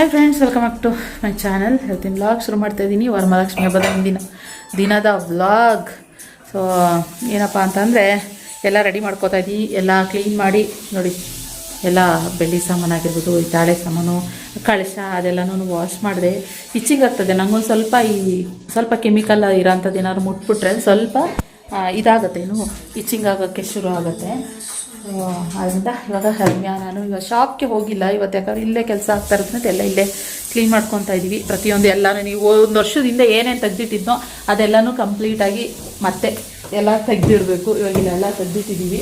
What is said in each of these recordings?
Hi friends welcome back to my channel ಹೇಳ್ತೀನಿ vlog ಶುರು ಮಾಡ್ತಾ ಇದ್ದೀನಿ ವರಮಹಾಲಕ್ಷ್ಮಿ ಹಬ್ಬದ ದಿನ ದಿನದ ವ್ಲಾಗ್ ಸೊ ಏನಪ್ಪ ಅಂತಂದರೆ, ಎಲ್ಲ ರೆಡಿ ಮಾಡ್ಕೋತಾ ಇದ್ದೀನಿ ಎಲ್ಲ ಕ್ಲೀನ್ ಮಾಡಿ, ನೋಡಿ, ಎಲ್ಲ ಬೆಳ್ಳಿ ಸಾಮಾನು ಆಗಿರ್ಬೋದು ಈ ತಾಳೆ ಸಾಮಾನು, ಕಳಶ ಅದೆಲ್ಲನೂ ವಾಶ್ ಮಾಡಿದೆ. ಇಚ್ಚಿಂಗ್ ಆಗ್ತದೆ. ನಂಗೊಂದು ಸ್ವಲ್ಪ ಈ, ಸ್ವಲ್ಪ ಕೆಮಿಕಲ್ ಇರೋಂಥದ್ದು ಏನಾದ್ರು ಮುಟ್ಬಿಟ್ರೆ ಸ್ವಲ್ಪ ಇದಾಗುತ್ತೆ ಏನು? ಇಚ್ಚಿಂಗ್ ಆಗೋಕ್ಕೆ ಶುರು ಆಗುತ್ತೆ. ಅದರಿಂದ ಇವಾಗ ಹರ್ಮ್ಯ ನಾನು ಇವಾಗ ಶಾಪ್ಗೆ ಹೋಗಿಲ್ಲ. ಇವತ್ತು ಯಾಕಂದ್ರೆ ಇಲ್ಲೇ ಕೆಲಸ ಆಗ್ತಾ ಇರೋದ್ರಿಂದ ಎಲ್ಲ ಇಲ್ಲೇ ಕ್ಲೀನ್ ಮಾಡ್ಕೊತಾ ಇದ್ದೀವಿ ಪ್ರತಿಯೊಂದು ಎಲ್ಲನೂ ನೀವು ಒಂದು ವರ್ಷದಿಂದ ಏನೇನು ತೆಗ್ದಿಟ್ಟಿದ್ನೋ ಅದೆಲ್ಲನೂ ಕಂಪ್ಲೀಟಾಗಿ ಮತ್ತೆ ಎಲ್ಲ ತೆಗ್ದಿಡಬೇಕು. ಇವಾಗ ಇಲ್ಲೆಲ್ಲ ತೆಗ್ದಿಟ್ಟಿದ್ದೀವಿ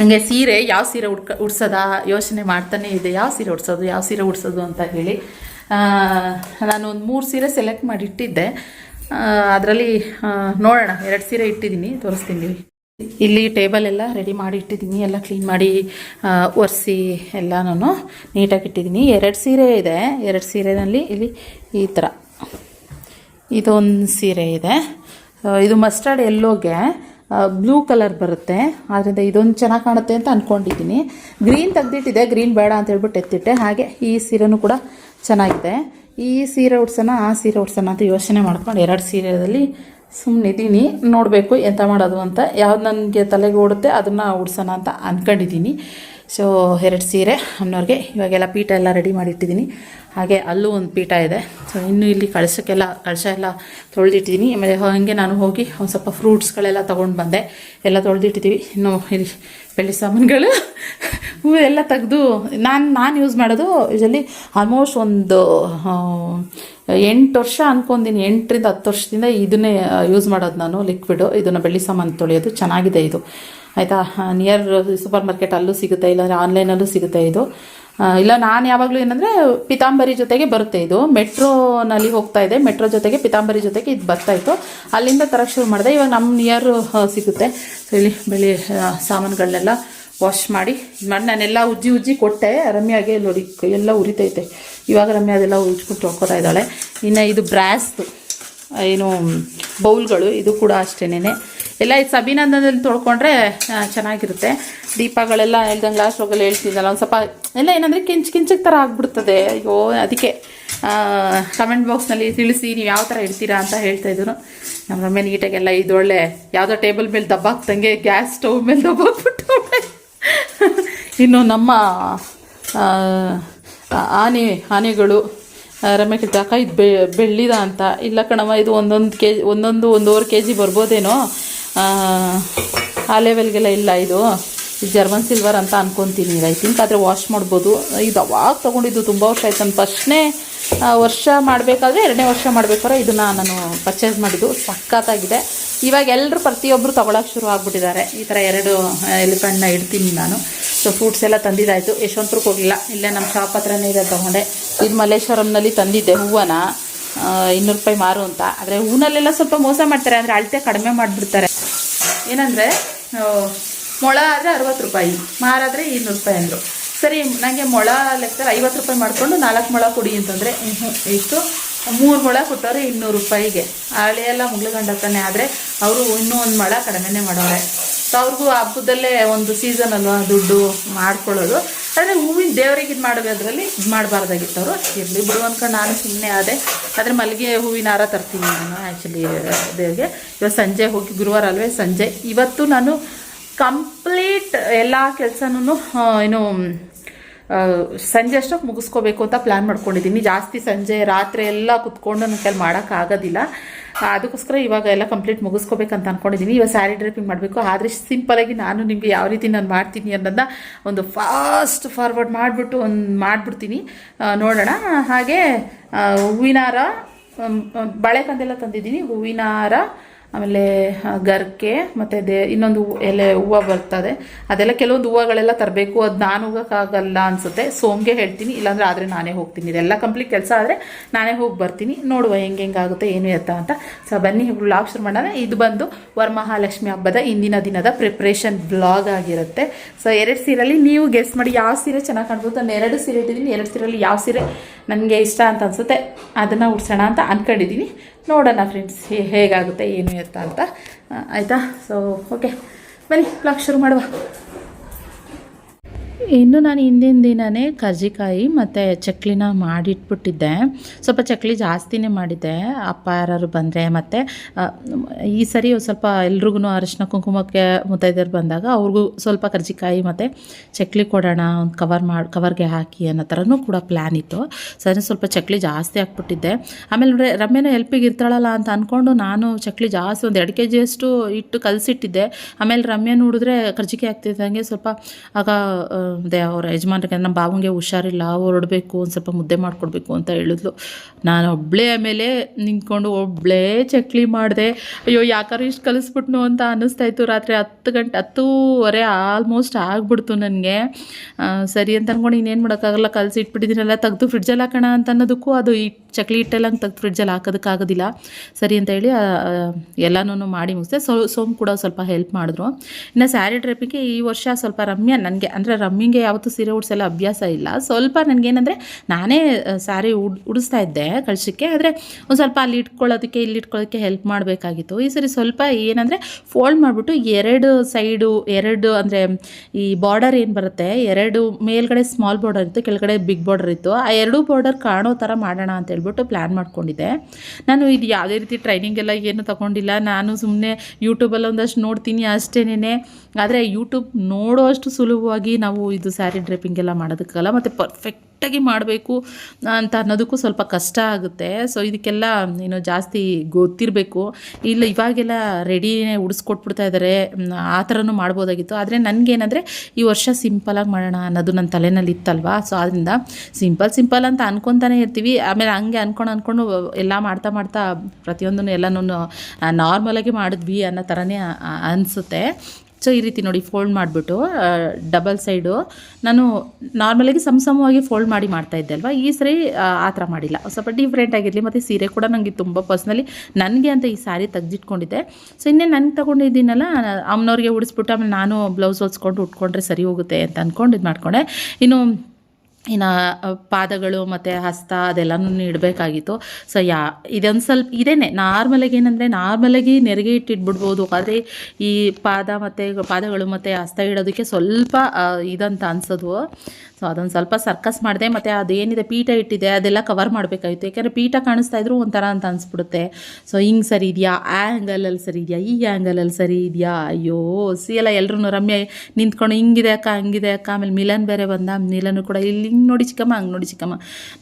ಹಂಗೆ ಸೀರೆ ಯಾವ ಸೀರೆ ಉಡ್ಕ, ಉಡ್ಸೋದ ಯೋಚನೆ ಮಾಡ್ತಾನೆ ಇದೆ. ಯಾವ ಸೀರೆ ಉಡ್ಸೋದು, ಯಾವ ಸೀರೆ ಉಡ್ಸೋದು ಅಂತ ಹೇಳಿ. ನಾನು ಒಂದು ಮೂರು ಸೀರೆ ಸೆಲೆಕ್ಟ್ ಮಾಡಿ ಇಟ್ಟಿದ್ದೆ ಅದರಲ್ಲಿ ನೋಡೋಣ. ಎರಡು ಸೀರೆ ಇಟ್ಟಿದ್ದೀನಿ. ತೋರಿಸ್ತೀನಿ ಇಲ್ಲಿ ಟೇಬಲ್ ಎಲ್ಲ ರೆಡಿ ಮಾಡಿ ಇಟ್ಟಿದ್ದೀನಿ, ಎಲ್ಲ ಕ್ಲೀನ್ ಮಾಡಿ ಒರೆಸಿ ಎಲ್ಲನೂ ನೀಟಾಗಿ ಇಟ್ಟಿದ್ದೀನಿ. ಎರಡು ಸೀರೆ ಇದೆ, ಎರಡು ಸೀರೆನಲ್ಲಿ ಇಲ್ಲಿ ಈ ಥರ ಇದೊಂದು ಸೀರೆ ಇದೆ. ಇದು ಮಸ್ಟರ್ಡ್ ಎಲ್ಲೋಗೆ ಬ್ಲೂ ಕಲರ್ ಬರುತ್ತೆ. ಆದ್ದರಿಂದ ಇದೊಂದು ಚೆನ್ನಾಗಿ ಕಾಣುತ್ತೆ ಅಂತ ಅಂದ್ಕೊಂಡಿದ್ದೀನಿ ಗ್ರೀನ್ ತೆಗೆದಿಟ್ಟಿದೆ ಗ್ರೀನ್ ಬೇಡ ಅಂತ ಹೇಳ್ಬಿಟ್ಟು ಎತ್ತಿಟ್ಟೆ. ಹಾಗೆ ಈ ಸೀರೆನೂ ಕೂಡ ಚೆನ್ನಾಗಿದೆ. ಈ ಸೀರೆ ಉಡ್ಸೋಣ, ಆ ಸೀರೆ ಉಡ್ಸೋಣ ಅಂತ ಯೋಚನೆ ಮಾಡ್ಕೊಂಡು ಎರಡು ಸೀರೆದಲ್ಲಿ ಸುಮ್ಮನಿದ್ದೀನಿ ನೋಡಬೇಕು ಎಂತ ಮಾಡೋದು ಅಂತ. ಯಾವ್ದು ನನಗೆ ತಲೆಗೆ ಓಡುತ್ತೆ ಅದನ್ನು ಉಡ್ಸೋಣ ಅಂತ ಅಂದ್ಕೊಂಡಿದ್ದೀನಿ ಸೊ ಎರಡು ಸೀರೆ ಅನ್ನೋರಿಗೆ ಇವಾಗೆಲ್ಲ ಪೀಠ ಎಲ್ಲ ರೆಡಿ ಮಾಡಿಟ್ಟಿದ್ದೀನಿ. ಹಾಗೆ ಅಲ್ಲೂ ಒಂದು ಪೀಠ ಇದೆ. ಸೊ ಇನ್ನು ಇಲ್ಲಿ ಕಳಿಸೋಕ್ಕೆಲ್ಲ ಕಳಶ ಎಲ್ಲ ತೊಳೆದಿಟ್ಟಿದ್ದೀನಿ. ಆಮೇಲೆ ಹಾಗೆ ನಾನು ಹೋಗಿ ಒಂದು ಸ್ವಲ್ಪ ಫ್ರೂಟ್ಸ್ಗಳೆಲ್ಲ ತೊಗೊಂಡು ಬಂದೆ. ಎಲ್ಲ ತೊಳೆದಿಟ್ಟಿದ್ದೀವಿ. ಇನ್ನು ಇಲ್ಲಿ ಬೆಳ್ಳಿ ಸಾಮಾನುಗಳು, ಹೂವು ಎಲ್ಲ ತೆಗೆದು ನಾನು ನಾನು ಯೂಸ್ ಮಾಡೋದು ಇದರಲ್ಲಿ ಆಲ್ಮೋಸ್ಟ್ ಒಂದು ಎಂಟು ವರ್ಷ ಅನ್ಕೊಂತೀನಿ ಎಂಟರಿಂದ ಹತ್ತು ವರ್ಷದಿಂದ ಇದನ್ನೇ ಯೂಸ್ ಮಾಡೋದು ನಾನು ಲಿಕ್ವಿಡು ಇದನ್ನು ಬೆಳ್ಳಿ ಸಾಮಾನು ತೊಳೆಯೋದು. ಚೆನ್ನಾಗಿದೆ ಇದು. ಆಯಿತಾ? ನಿಯರ್ ಸೂಪರ್ ಮಾರ್ಕೆಟ್ ಅಲ್ಲೂ ಸಿಗುತ್ತೆ, ಇಲ್ಲಾಂದರೆ ಆನ್ಲೈನಲ್ಲೂ ಸಿಗುತ್ತೆ ಇದು. ಇಲ್ಲ, ನಾನು ಯಾವಾಗಲೂ ಏನಂದರೆ ಪಿತಾಂಬರಿ ಜೊತೆಗೆ ಬರುತ್ತೆ ಇದು. ಮೆಟ್ರೋನಲ್ಲಿ ಹೋಗ್ತಾ ಇದೆ. ಮೆಟ್ರೋ ಜೊತೆಗೆ ಪಿತಾಂಬರಿ ಜೊತೆಗೆ ಇದು ಬರ್ತಾ ಇತ್ತು. ಅಲ್ಲಿಂದ ತರಕ್ಕೆ ಶುರು ಮಾಡಿದೆ. ಇವಾಗ ನಮ್ಮ ನಿಯರ್ ಸಿಗುತ್ತೆ. ಸೊ ಇಲ್ಲಿ ಬೆಳಿ ಸಾಮಾನುಗಳನ್ನೆಲ್ಲ ವಾಶ್ ಮಾಡಿ ಮಾಡಿ ನಾನೆಲ್ಲ ಉಜ್ಜಿ ಉಜ್ಜಿ ಕೊಟ್ಟೆ. ರಮ್ಯಾಗೆ ನೋಡಿ ಎಲ್ಲ ಉರಿತೈತೆ. ಇವಾಗ ರಮ್ಯ ಅದೆಲ್ಲ ಉಜ್ಬಿಟ್ಟು ಹೋಗ್ಕೋತಾ ಇದ್ದಾಳೆ. ಇನ್ನು ಇದು ಬ್ರಾಸ್ದು ಏನು, ಬೌಲ್ಗಳು, ಇದು ಕೂಡ ಅಷ್ಟೇನೆ ಎಲ್ಲ ಇದು ಅಭಿನಂದನದಲ್ಲಿ ತೊಳ್ಕೊಂಡ್ರೆ ಚೆನ್ನಾಗಿರುತ್ತೆ. ದೀಪಗಳೆಲ್ಲ ಹೇಳ್ದಂಗೆ ಲಾಸ್ಟ್ ಹೋಗಲ್ಲ ಹೇಳ್ತಿದ್ದಲ್ಲ ಒಂದು ಸ್ವಲ್ಪ ಎಲ್ಲ ಏನಂದರೆ ಕಿಂಚ್ ಕಿಂಚಕ್ ಥರ ಆಗ್ಬಿಡ್ತದೆ. ಅಯ್ಯೋ, ಅದಕ್ಕೆ ಕಮೆಂಟ್ ಬಾಕ್ಸ್ನಲ್ಲಿ ತಿಳಿಸಿ ನೀವು ಯಾವ ಥರ ಇಡ್ತೀರಾ ಅಂತ ಹೇಳ್ತಾ ಇದ್ರು. ನಮ್ಮ ರಮ್ಯ ನೀಟಾಗೆಲ್ಲ ಇದೊಳ್ಳೆ ಯಾವುದೋ ಟೇಬಲ್ ಮೇಲೆ ದಬ್ಬಾಕ್ದಂಗೆ ಗ್ಯಾಸ್ ಸ್ಟವ್ ಮೇಲೆ ದಬ್ಬಾಕ್ಬಿಟ್ಟು ಇನ್ನು ನಮ್ಮ ಆನೆ, ಆನೆಗಳು ರಮ್ಯ ಕೇಳ್ತಾ ಇದು ಬೆಳ್ಳಿದ ಅಂತ. ಇಲ್ಲ ಕಣವ ಇದು ಒಂದೊಂದು ಕೆ, ಒಂದೊಂದು, ಒಂದೂವರೆ ಕೆ ಜಿ ಬರ್ಬೋದೇನೋ. ಆ, ಲೆವೆಲ್ಗೆಲ್ಲ ಇಲ್ಲ ಇದು. ಜರ್ಮನ್ ಸಿಲ್ವರ್ ಅಂತ ಅನ್ಕೊತೀನಿ. ಐ ಥಿಂಕ್ ಆದರೆ ವಾಶ್ ಮಾಡ್ಬೋದು. ಇದು ಅವಾಗ ತೊಗೊಂಡಿದ್ದು ತುಂಬ ವರ್ಷ ಆಯ್ತು. ನಾನು ಫಸ್ಟ್ನೇ ವರ್ಷ ಮಾಡಬೇಕಾದ್ರೆ ಎರಡನೇ ವರ್ಷ ಮಾಡಬೇಕಾದ್ರೆ ಇದನ್ನು ನಾನು ಪರ್ಚೇಸ್ ಮಾಡಿದ್ದು. ಸಖತ್ತಾಗಿದೆ. ಇವಾಗ ಎಲ್ಲರೂ ಪ್ರತಿಯೊಬ್ಬರು ತೊಗೊಳಕ್ಕೆ ಶುರು ಆಗ್ಬಿಟ್ಟಿದ್ದಾರೆ. ಈ ಥರ ಎರಡು ಎಲಿಫೆಂಟ್ನ ಇಡ್ತೀನಿ ನಾನು. ಸೊ ಫ್ರೂಟ್ಸ್ ಎಲ್ಲ ತಂದಿದ್ದಾಯಿತು. ಯಶವಂತರಿಗೆ ಹೋಗಿಲ್ಲ ಇಲ್ಲೇ ನಮ್ಮ ಶಾಪ್ ಹತ್ರನೇ ಇದೆ ತೊಗೊಂಡೆ. ಇದು ಮಲ್ಲೇಶ್ವರಂನಲ್ಲಿ ತಂದಿದ್ದೆ ಹೂವನ್ನು ಇನ್ನೂರು ರೂಪಾಯಿ ಮಾರು ಅಂತ. ಆದರೆ ಹೂನಲ್ಲೆಲ್ಲ ಸ್ವಲ್ಪ ಮೋಸ ಮಾಡ್ತಾರೆ. ಅಂದರೆ ಅಳತೆ ಕಡಿಮೆ ಮಾಡಿಬಿಡ್ತಾರೆ. ಏನಂದರೆ ಮೊಳ ಆದರೆ ಅರವತ್ತು ರೂಪಾಯಿ ಮಾರಾದರೆ ಇನ್ನೂರು ರೂಪಾಯಿ ಅಂದರು. ಸರಿ ನನಗೆ ಮೊಳ ಲೆಕ್ಕದಲ್ಲಿ ಐವತ್ತು ರೂಪಾಯಿ ಮಾಡಿಕೊಂಡು ನಾಲ್ಕು ಮೊಳ ಕೊಡಿ ಅಂತಂದರೆ ಇಷ್ಟು. ಮೂರು ಮೊಳ ಕೊಟ್ಟವ್ರೆ ಇನ್ನೂರು ರೂಪಾಯಿಗೆ. ಹಳೆ ಎಲ್ಲ ಮುಗ್ಲಗಂಡ ಹತ್ರನೇ ಆದರೆ ಅವರು ಇನ್ನೂ ಒಂದು ಮೊಳ ಕಡಿಮೆನೇ ಮಾಡೋರೆ. ಸೊ ಅವ್ರಿಗೂ ಹಬ್ಬದಲ್ಲೇ ಒಂದು ಸೀಸನ್ ಅಲ್ವಾ, ದುಡ್ಡು ಮಾಡ್ಕೊಳ್ಳೋದು. ಆದರೆ ಹೂವಿನ ದೇವರಿಗೆ ಇದು ಮಾಡೋದ್ರಲ್ಲಿ ಇದು ಮಾಡಬಾರ್ದಾಗಿತ್ತು ಅವರು. ಇರಲಿ ಬಿಡು ಅಂದ್ಕೊಂಡು ನಾನು ಸುಮ್ಮನೆ ಆದೆ. ಆದರೆ ಮಲ್ಲಿಗೆ ಹೂವಿನ ಹಾರ ತರ್ತೀನಿ ನಾನು ಆ್ಯಕ್ಚುಲಿ ದೇವ್ರಿಗೆ. ಇವತ್ತು ಸಂಜೆ ಹೋಗಿ ಗುರುವಾರ ಅಲ್ವೇ ಸಂಜೆ. ಇವತ್ತು ನಾನು ಕಂಪ್ಲೀಟ್ ಎಲ್ಲ ಕೆಲಸನೂ ಏನು ಸಂಜೆ ಅಷ್ಟೊತ್ತು ಮುಗಿಸ್ಕೋಬೇಕು ಅಂತ ಪ್ಲ್ಯಾನ್ ಮಾಡ್ಕೊಂಡಿದ್ದೀನಿ. ಜಾಸ್ತಿ ಸಂಜೆ, ರಾತ್ರಿ ಎಲ್ಲ ಕುತ್ಕೊಂಡು ನನ್ನ ಕೆಲ ಮಾಡೋಕ್ಕಾಗೋದಿಲ್ಲ ಅದಕ್ಕೋಸ್ಕರ ಇವಾಗ ಎಲ್ಲ ಕಂಪ್ಲೀಟ್ ಮುಗಿಸ್ಕೋಬೇಕಂತ ಅಂದ್ಕೊಂಡಿದ್ದೀನಿ ಇವಾಗ ಸ್ಯಾರಿ ಡ್ರೈಪಿಂಗ್ ಮಾಡಬೇಕು. ಆದರೆ ಸಿಂಪಲಾಗಿ ನಾನು ನಿಮಗೆ ಯಾವ ರೀತಿ ನಾನು ಮಾಡ್ತೀನಿ ಅನ್ನೋದನ್ನ ಒಂದು ಫಾಸ್ಟ್ ಫಾರ್ವರ್ಡ್ ಮಾಡಿಬಿಟ್ಟು ಒಂದು ಮಾಡಿಬಿಡ್ತೀನಿ. ನೋಡೋಣ. ಹಾಗೆ ಹೂವಿನಾರ ಬಾಳೆಕಂದೆಲ್ಲ ತಂದಿದ್ದೀನಿ. ಹೂವಿನ ಹಾರ ಆಮೇಲೆ ಗರ್ಕೆ, ಮತ್ತು ದೇ, ಇನ್ನೊಂದು ಎಲೆ, ಹೂವು ಬರ್ತದೆ. ಅದೆಲ್ಲ ಕೆಲವೊಂದು ಹೂವುಗಳೆಲ್ಲ ತರಬೇಕು. ಅದು ನಾನು ಹೋಗೋಕ್ಕಾಗಲ್ಲ ಅನಿಸುತ್ತೆ. ಸೋಮ್ಗೆ ಹೇಳ್ತೀನಿ. ಇಲ್ಲಾಂದರೆ ಆದರೆ ನಾನೇ ಹೋಗ್ತೀನಿ. ಇದೆಲ್ಲ ಕಂಪ್ಲೀಟ್ ಕೆಲಸ ಆದರೆ ನಾನೇ ಹೋಗಿ ಬರ್ತೀನಿ. ನೋಡುವ ಹೆಂಗೆ ಹೆಂಗಾಗುತ್ತೆ ಏನು ಎತ್ತ ಅಂತ. ಸೊ ಬನ್ನಿ ಬ್ಲಾಗ್ ಶುರು ಮಾಡೋಣ. ಇದು ಬಂದು ವರಮಹಾಲಕ್ಷ್ಮಿ ಹಬ್ಬದ ಇಂದಿನ ದಿನದ ಪ್ರಿಪ್ರೇಷನ್ ಬ್ಲಾಗ್ ಆಗಿರುತ್ತೆ. ಸೊ ಎರಡು ಸೀರೆಯಲ್ಲಿ ನೀವು ಗೆಸ್ ಮಾಡಿ ಯಾವ ಸೀರೆ ಚೆನ್ನಾಗಿ ಕಾಣ್ಬೋದು ನಾನು ಎರಡು ಸೀರೆ ಇಟ್ಟಿದ್ದೀನಿ. ಎರಡು ಸೀರೆಯಲ್ಲಿ ಯಾವ ಸೀರೆ ನನಗೆ ಇಷ್ಟ ಅಂತ ಅನಿಸುತ್ತೆ. ಅದನ್ನು ಉಡ್ಸೋಣ ಅಂತ ಅಂದ್ಕೊಂಡಿದ್ದೀನಿ ನೋಡೋಣ ಫ್ರೆಂಡ್ಸ್ ಹೇಗಾಗುತ್ತೆ ಏನು ಎತ್ತ ಅಂತ. ಆಯಿತಾ? ಸೊ ಓಕೆ ಬನ್ನಿ ಬ್ಲಾಗ್ ಶುರು ಮಾಡುವ. ಇನ್ನು ನಾನು ಹಿಂದಿನ ದಿನವೇ ಕರ್ಜಿಕಾಯಿ ಮತ್ತು ಚಕ್ಲಿನ ಮಾಡಿಟ್ಬಿಟ್ಟಿದ್ದೆ. ಸ್ವಲ್ಪ ಚಕ್ಲಿ ಜಾಸ್ತಿನೇ ಮಾಡಿದ್ದೆ. ಅಪ್ಪ ಯಾರು ಬಂದರೆ ಮತ್ತು ಈ ಸರಿ ಸ್ವಲ್ಪ ಎಲ್ರಿಗೂ ಅರಿಶಿನ ಕುಂಕುಮಕ್ಕೆ ಮುತ್ತೈದೆಯರು ಬಂದಾಗ ಅವ್ರಿಗೂ ಸ್ವಲ್ಪ ಕರ್ಜಿಕಾಯಿ ಮತ್ತು ಚಕ್ಲಿ ಕೊಡೋಣ, ಒಂದು ಕವರ್ ಮಾಡಿ ಕವರ್ಗೆ ಹಾಕಿ ಅನ್ನೋ ಥರನೂ ಕೂಡ ಪ್ಲ್ಯಾನ್ ಇತ್ತು. ಸರಿ, ಸ್ವಲ್ಪ ಚಕ್ಲಿ ಜಾಸ್ತಿ ಹಾಕ್ಬಿಟ್ಟಿದ್ದೆ. ಆಮೇಲೆ ನೋಡಿ ರಮ್ಯನ ಹೆಲ್ಪಿಗೆ ಇರ್ತಾಳಲ್ಲ ಅಂತ ಅಂದ್ಕೊಂಡು ನಾನು ಚಕ್ಲಿ ಜಾಸ್ತಿ ಒಂದು ಎರಡು ಕೆ ಜಿಯಷ್ಟು ಇಟ್ಟು ಕಲಸಿಟ್ಟಿದ್ದೆ. ಆಮೇಲೆ ರಮ್ಯ ನೋಡಿದ್ರೆ ಕರ್ಜಿಕಾಯಿ ಆಗ್ತಿದ್ದಂಗೆ ಸ್ವಲ್ಪ ಆಗ ಅದೇ ಅವ್ರ ಯಜಮಾನ್ರಿಗೆ ನಮ್ಮ ಬಾವಂಗೆ ಹುಷಾರಿಲ್ಲ ಹೊರಡಬೇಕು, ಒಂದು ಸ್ವಲ್ಪ ಮುದ್ದೆ ಮಾಡಿಕೊಡ್ಬೇಕು ಅಂತ ಹೇಳಿದ್ಲು. ನಾನು ಒಬ್ಬಳೇ ಆಮೇಲೆ ನಿಂತ್ಕೊಂಡು ಒಬ್ಬಳೇ ಚಕ್ಲಿ ಮಾಡಿದೆ. ಅಯ್ಯೋ, ಯಾಕಾರು ಇಷ್ಟು ಕಲಿಸ್ಬಿಟ್ನು? ಅಂತ ಅನ್ನಿಸ್ತಾ ಇತ್ತು ರಾತ್ರಿ ಹತ್ತು ಗಂಟೆ, ಹತ್ತೂವರೆ ಆಲ್ಮೋಸ್ಟ್ ಆಗ್ಬಿಡ್ತು ನನಗೆ. ಸರಿ ಅಂತ ಅಂದ್ಕೊಂಡು ಇನ್ನೇನು ಮಾಡೋಕ್ಕಾಗಲ್ಲ ಕಲಸಿ ಇಟ್ಬಿಟ್ಟಿದ್ದೀನಲ್ಲ ತೆಗೆದು ಫ್ರಿಡ್ಜಲ್ಲಿ ಹಾಕೋಣ ಅಂತ ಅನ್ನೋದಕ್ಕೂ ಅದು ಈ ಚಕ್ಲಿ ಹಿಟ್ಟೆಲ್ಲ ಹಂಗೆ ತೆಗ್ದು ಫ್ರಿಡ್ಜಲ್ಲಿ ಹಾಕೋದಕ್ಕಾಗೋದಿಲ್ಲ. ಸರಿ ಅಂತ ಹೇಳಿ ಎಲ್ಲನೂ ಮಾಡಿ ಮುಗಿಸಿದೆ. ಸೊ, ಸೋಮ್ ಕೂಡ ಸ್ವಲ್ಪ ಹೆಲ್ಪ್ ಮಾಡಿದ್ರು. ಇನ್ನು ಸ್ಯಾರಿ ಡ್ರೆಪ್ಪಿಗೆ ಈ ವರ್ಷ ಸ್ವಲ್ಪ ರಮ್ಯ ನನಗೆ, ಅಂದರೆ ರಮ್ಮಿಂಗೆ ಯಾವತ್ತೂ ಸೀರೆ ಉಡ್ಸೆಲ್ಲ ಅಭ್ಯಾಸ ಇಲ್ಲ. ಸ್ವಲ್ಪ ನನಗೇನಂದರೆ, ನಾನೇ ಸ್ಯಾರಿ ಉಡ್, ಉಡಿಸ್ತಾ ಇದ್ದೆ ಕಳ್ಸಕ್ಕೆ ಆದರೆ ಒಂದು ಸ್ವಲ್ಪ ಅಲ್ಲಿ ಇಟ್ಕೊಳ್ಳೋದಕ್ಕೆ, ಇಲ್ಲಿ ಇಟ್ಕೊಳ್ಳೋದಕ್ಕೆ ಹೆಲ್ಪ್ ಮಾಡಬೇಕಾಗಿತ್ತು. ಈ ಸರಿ ಸ್ವಲ್ಪ ಏನಂದರೆ ಫೋಲ್ಡ್ ಮಾಡಿಬಿಟ್ಟು ಎರಡು ಸೈಡು ಎರಡು ಅಂದರೆ ಈ ಬಾರ್ಡರ್ ಏನು ಬರುತ್ತೆ, ಎರಡು ಮೇಲ್ಗಡೆ ಸ್ಮಾಲ್ ಬಾರ್ಡರ್ ಇತ್ತು, ಕೆಳಗಡೆ ಬಿಗ್ ಬಾರ್ಡರ್ ಇತ್ತು. ಆ ಎರಡೂ ಬಾರ್ಡರ್ ಕಾಣೋ ಥರ ಮಾಡೋಣ ಅಂತ ಹೇಳ್ಬಿಟ್ಟು ಪ್ಲ್ಯಾನ್ ಮಾಡ್ಕೊಂಡಿದ್ದೆ. ನಾನು ಇದು ಯಾವುದೇ ರೀತಿ ಟ್ರೈನಿಂಗ್ ಎಲ್ಲ ಏನು ತಗೊಂಡಿಲ್ಲ. ನಾನು ಸುಮ್ಮನೆ ಯೂಟ್ಯೂಬಲ್ಲಿ ಒಂದಷ್ಟು ನೋಡ್ತೀನಿ ಅಷ್ಟೇನೆ ಆದರೆ ಯೂಟ್ಯೂಬ್ ನೋಡೋ ಅಷ್ಟು ಸುಲಭವಾಗಿ ನಾವು ಇದು ಸ್ಯಾರಿ ಡ್ರೇಪಿಂಗ್ ಎಲ್ಲ ಮಾಡೋದಕ್ಕಲ್ಲ. ಮತ್ತು ಪರ್ಫೆಕ್ಟಾಗಿ ಮಾಡಬೇಕು ಅಂತ ಅನ್ನೋದಕ್ಕೂ ಸ್ವಲ್ಪ ಕಷ್ಟ ಆಗುತ್ತೆ. ಸೊ ಇದಕ್ಕೆಲ್ಲ ಏನು ಜಾಸ್ತಿ ಗೊತ್ತಿರಬೇಕು. ಇಲ್ಲ, ಇವಾಗೆಲ್ಲ ರೆಡಿನೇ ಉಡಿಸ್ಕೊಟ್ಬಿಡ್ತಾ ಇದ್ದಾರೆ ಆ ಥರನೂ ಮಾಡ್ಬೋದಾಗಿತ್ತು. ಆದರೆ ನನಗೇನಂದರೆ ಈ ವರ್ಷ ಸಿಂಪಲಾಗಿ ಮಾಡೋಣ ಅನ್ನೋದು ನನ್ನ ತಲೆನಲ್ಲಿ ಇತ್ತಲ್ವಾ ಸೊ ಆದ್ದರಿಂದ ಸಿಂಪಲ್ ಸಿಂಪಲ್ ಅಂತ ಅನ್ಕೊತಾನೆ ಇರ್ತೀವಿ. ಆಮೇಲೆ ಹಂಗೆ ಅನ್ಕೊಂಡು ಅಂದ್ಕೊಂಡು ಎಲ್ಲ ಮಾಡ್ತಾ ಮಾಡ್ತಾ ಪ್ರತಿಯೊಂದನ್ನು ಎಲ್ಲನೂ ನಾರ್ಮಲಾಗಿ ಮಾಡಿದ್ವಿ ಅನ್ನೋ ಥರನೇ ಅನಿಸುತ್ತೆ. ಸೊ ಈ ರೀತಿ ನೋಡಿ ಫೋಲ್ಡ್ ಮಾಡಿಬಿಟ್ಟು ಡಬಲ್ ಸೈಡು ನಾನು ನಾರ್ಮಲಾಗಿ ಸಮ ಸಮವಾಗಿ ಫೋಲ್ಡ್ ಮಾಡಿ ಮಾಡ್ತಾ ಇದ್ದೆ ಅಲ್ವಾ? ಈ ಸರಿ ಆ, ಥರ ಮಾಡಿಲ್ಲ. ಸ್ವಲ್ಪ ಡಿಫ್ರೆಂಟ್ ಆಗಿರಲಿ ಮತ್ತು ಸೀರೆ ಕೂಡ ನನಗೆ ತುಂಬ ಪರ್ಸ್ನಲಿ ನನಗೆ ಅಂತ ಈ ಸ್ಯಾರಿ ತೆಗ್ದಿಟ್ಕೊಂಡಿದ್ದೆ. ಸೊ ಇನ್ನೇ ನನಗೆ ತೊಗೊಂಡಿದ್ದೀನಲ್ಲ ಅಮ್ಮನವ್ರಿಗೆ ಉಡಿಸ್ಬಿಟ್ಟು ಆಮೇಲೆ ನಾನು ಬ್ಲೌಸ್ ಹೊಲ್ಸ್ಕೊಂಡು ಉಟ್ಕೊಂಡ್ರೆ ಸರಿ ಹೋಗುತ್ತೆ ಅಂತ ಅಂದ್ಕೊಂಡು ಇದು ಮಾಡಿಕೊಂಡೆ ಇನ್ನು ಇನ್ನು ಪಾದಗಳು ಮತ್ತು ಹಸ್ತ ಅದೆಲ್ಲನೂ ಇಡಬೇಕಾಗಿತ್ತು ಸೊ ಯಾ, ಇದೊಂದು ಸ್ವಲ್ಪ, ಇದೇನೆ ನಾರ್ಮಲಾಗಿ ಏನಂದರೆ ನಾರ್ಮಲಾಗಿ ನೆರಿಗೆ ಇಟ್ಟಿಟ್ಬಿಡ್ಬೋದು. ಆದರೆ ಈ ಪಾದ ಮತ್ತು ಪಾದಗಳು ಮತ್ತು ಹಸ್ತ ಇಡೋದಕ್ಕೆ ಸ್ವಲ್ಪ ಇದಂತ ಅನ್ಸೋದು. ಸೊ ಅದೊಂದು ಸ್ವಲ್ಪ ಸರ್ಕಸ್ ಮಾಡಿದೆ, ಮತ್ತು ಅದೇನಿದೆ ಪೀಠ ಇಟ್ಟಿದೆ, ಅದೆಲ್ಲ ಕವರ್ ಮಾಡಬೇಕಾಗಿತ್ತು. ಯಾಕೆಂದರೆ ಪೀಠ ಕಾಣಿಸ್ತಾ ಇದ್ರು ಒಂಥರ ಅಂತ ಅನಿಸ್ಬಿಡುತ್ತೆ. ಸೊ ಹಿಂಗೆ ಸರಿ ಇದೆಯಾ? ಆ ಆ್ಯಂಗಲಲ್ಲಿ ಸರಿ ಇದೆಯಾ? ಈ ಆ್ಯಂಗಲಲ್ಲಿ ಸರಿ ಇದೆಯಾ? ಅಯ್ಯೋ ಸಿ ಎಲ್ಲ ಎಲ್ಲರೂ ರಮ್ಯ ನಿಂತ್ಕೊಂಡು, ಹಿಂಗಿದೆ ಅಕ್ಕ, ಹಂಗಿದೆ ಅಕ್ಕ, ಆಮೇಲೆ ಮಿಲನ್ ಬೇರೆ ಬಂದ, ಮಿಲನು ಕೂಡ ಇಲ್ಲಿ ಹಿಂಗೆ ನೋಡಿ ಚಿಕ್ಕಮ್ಮ, ಹಂಗೆ ನೋಡಿ ಚಿಕ್ಕಮ್ಮ.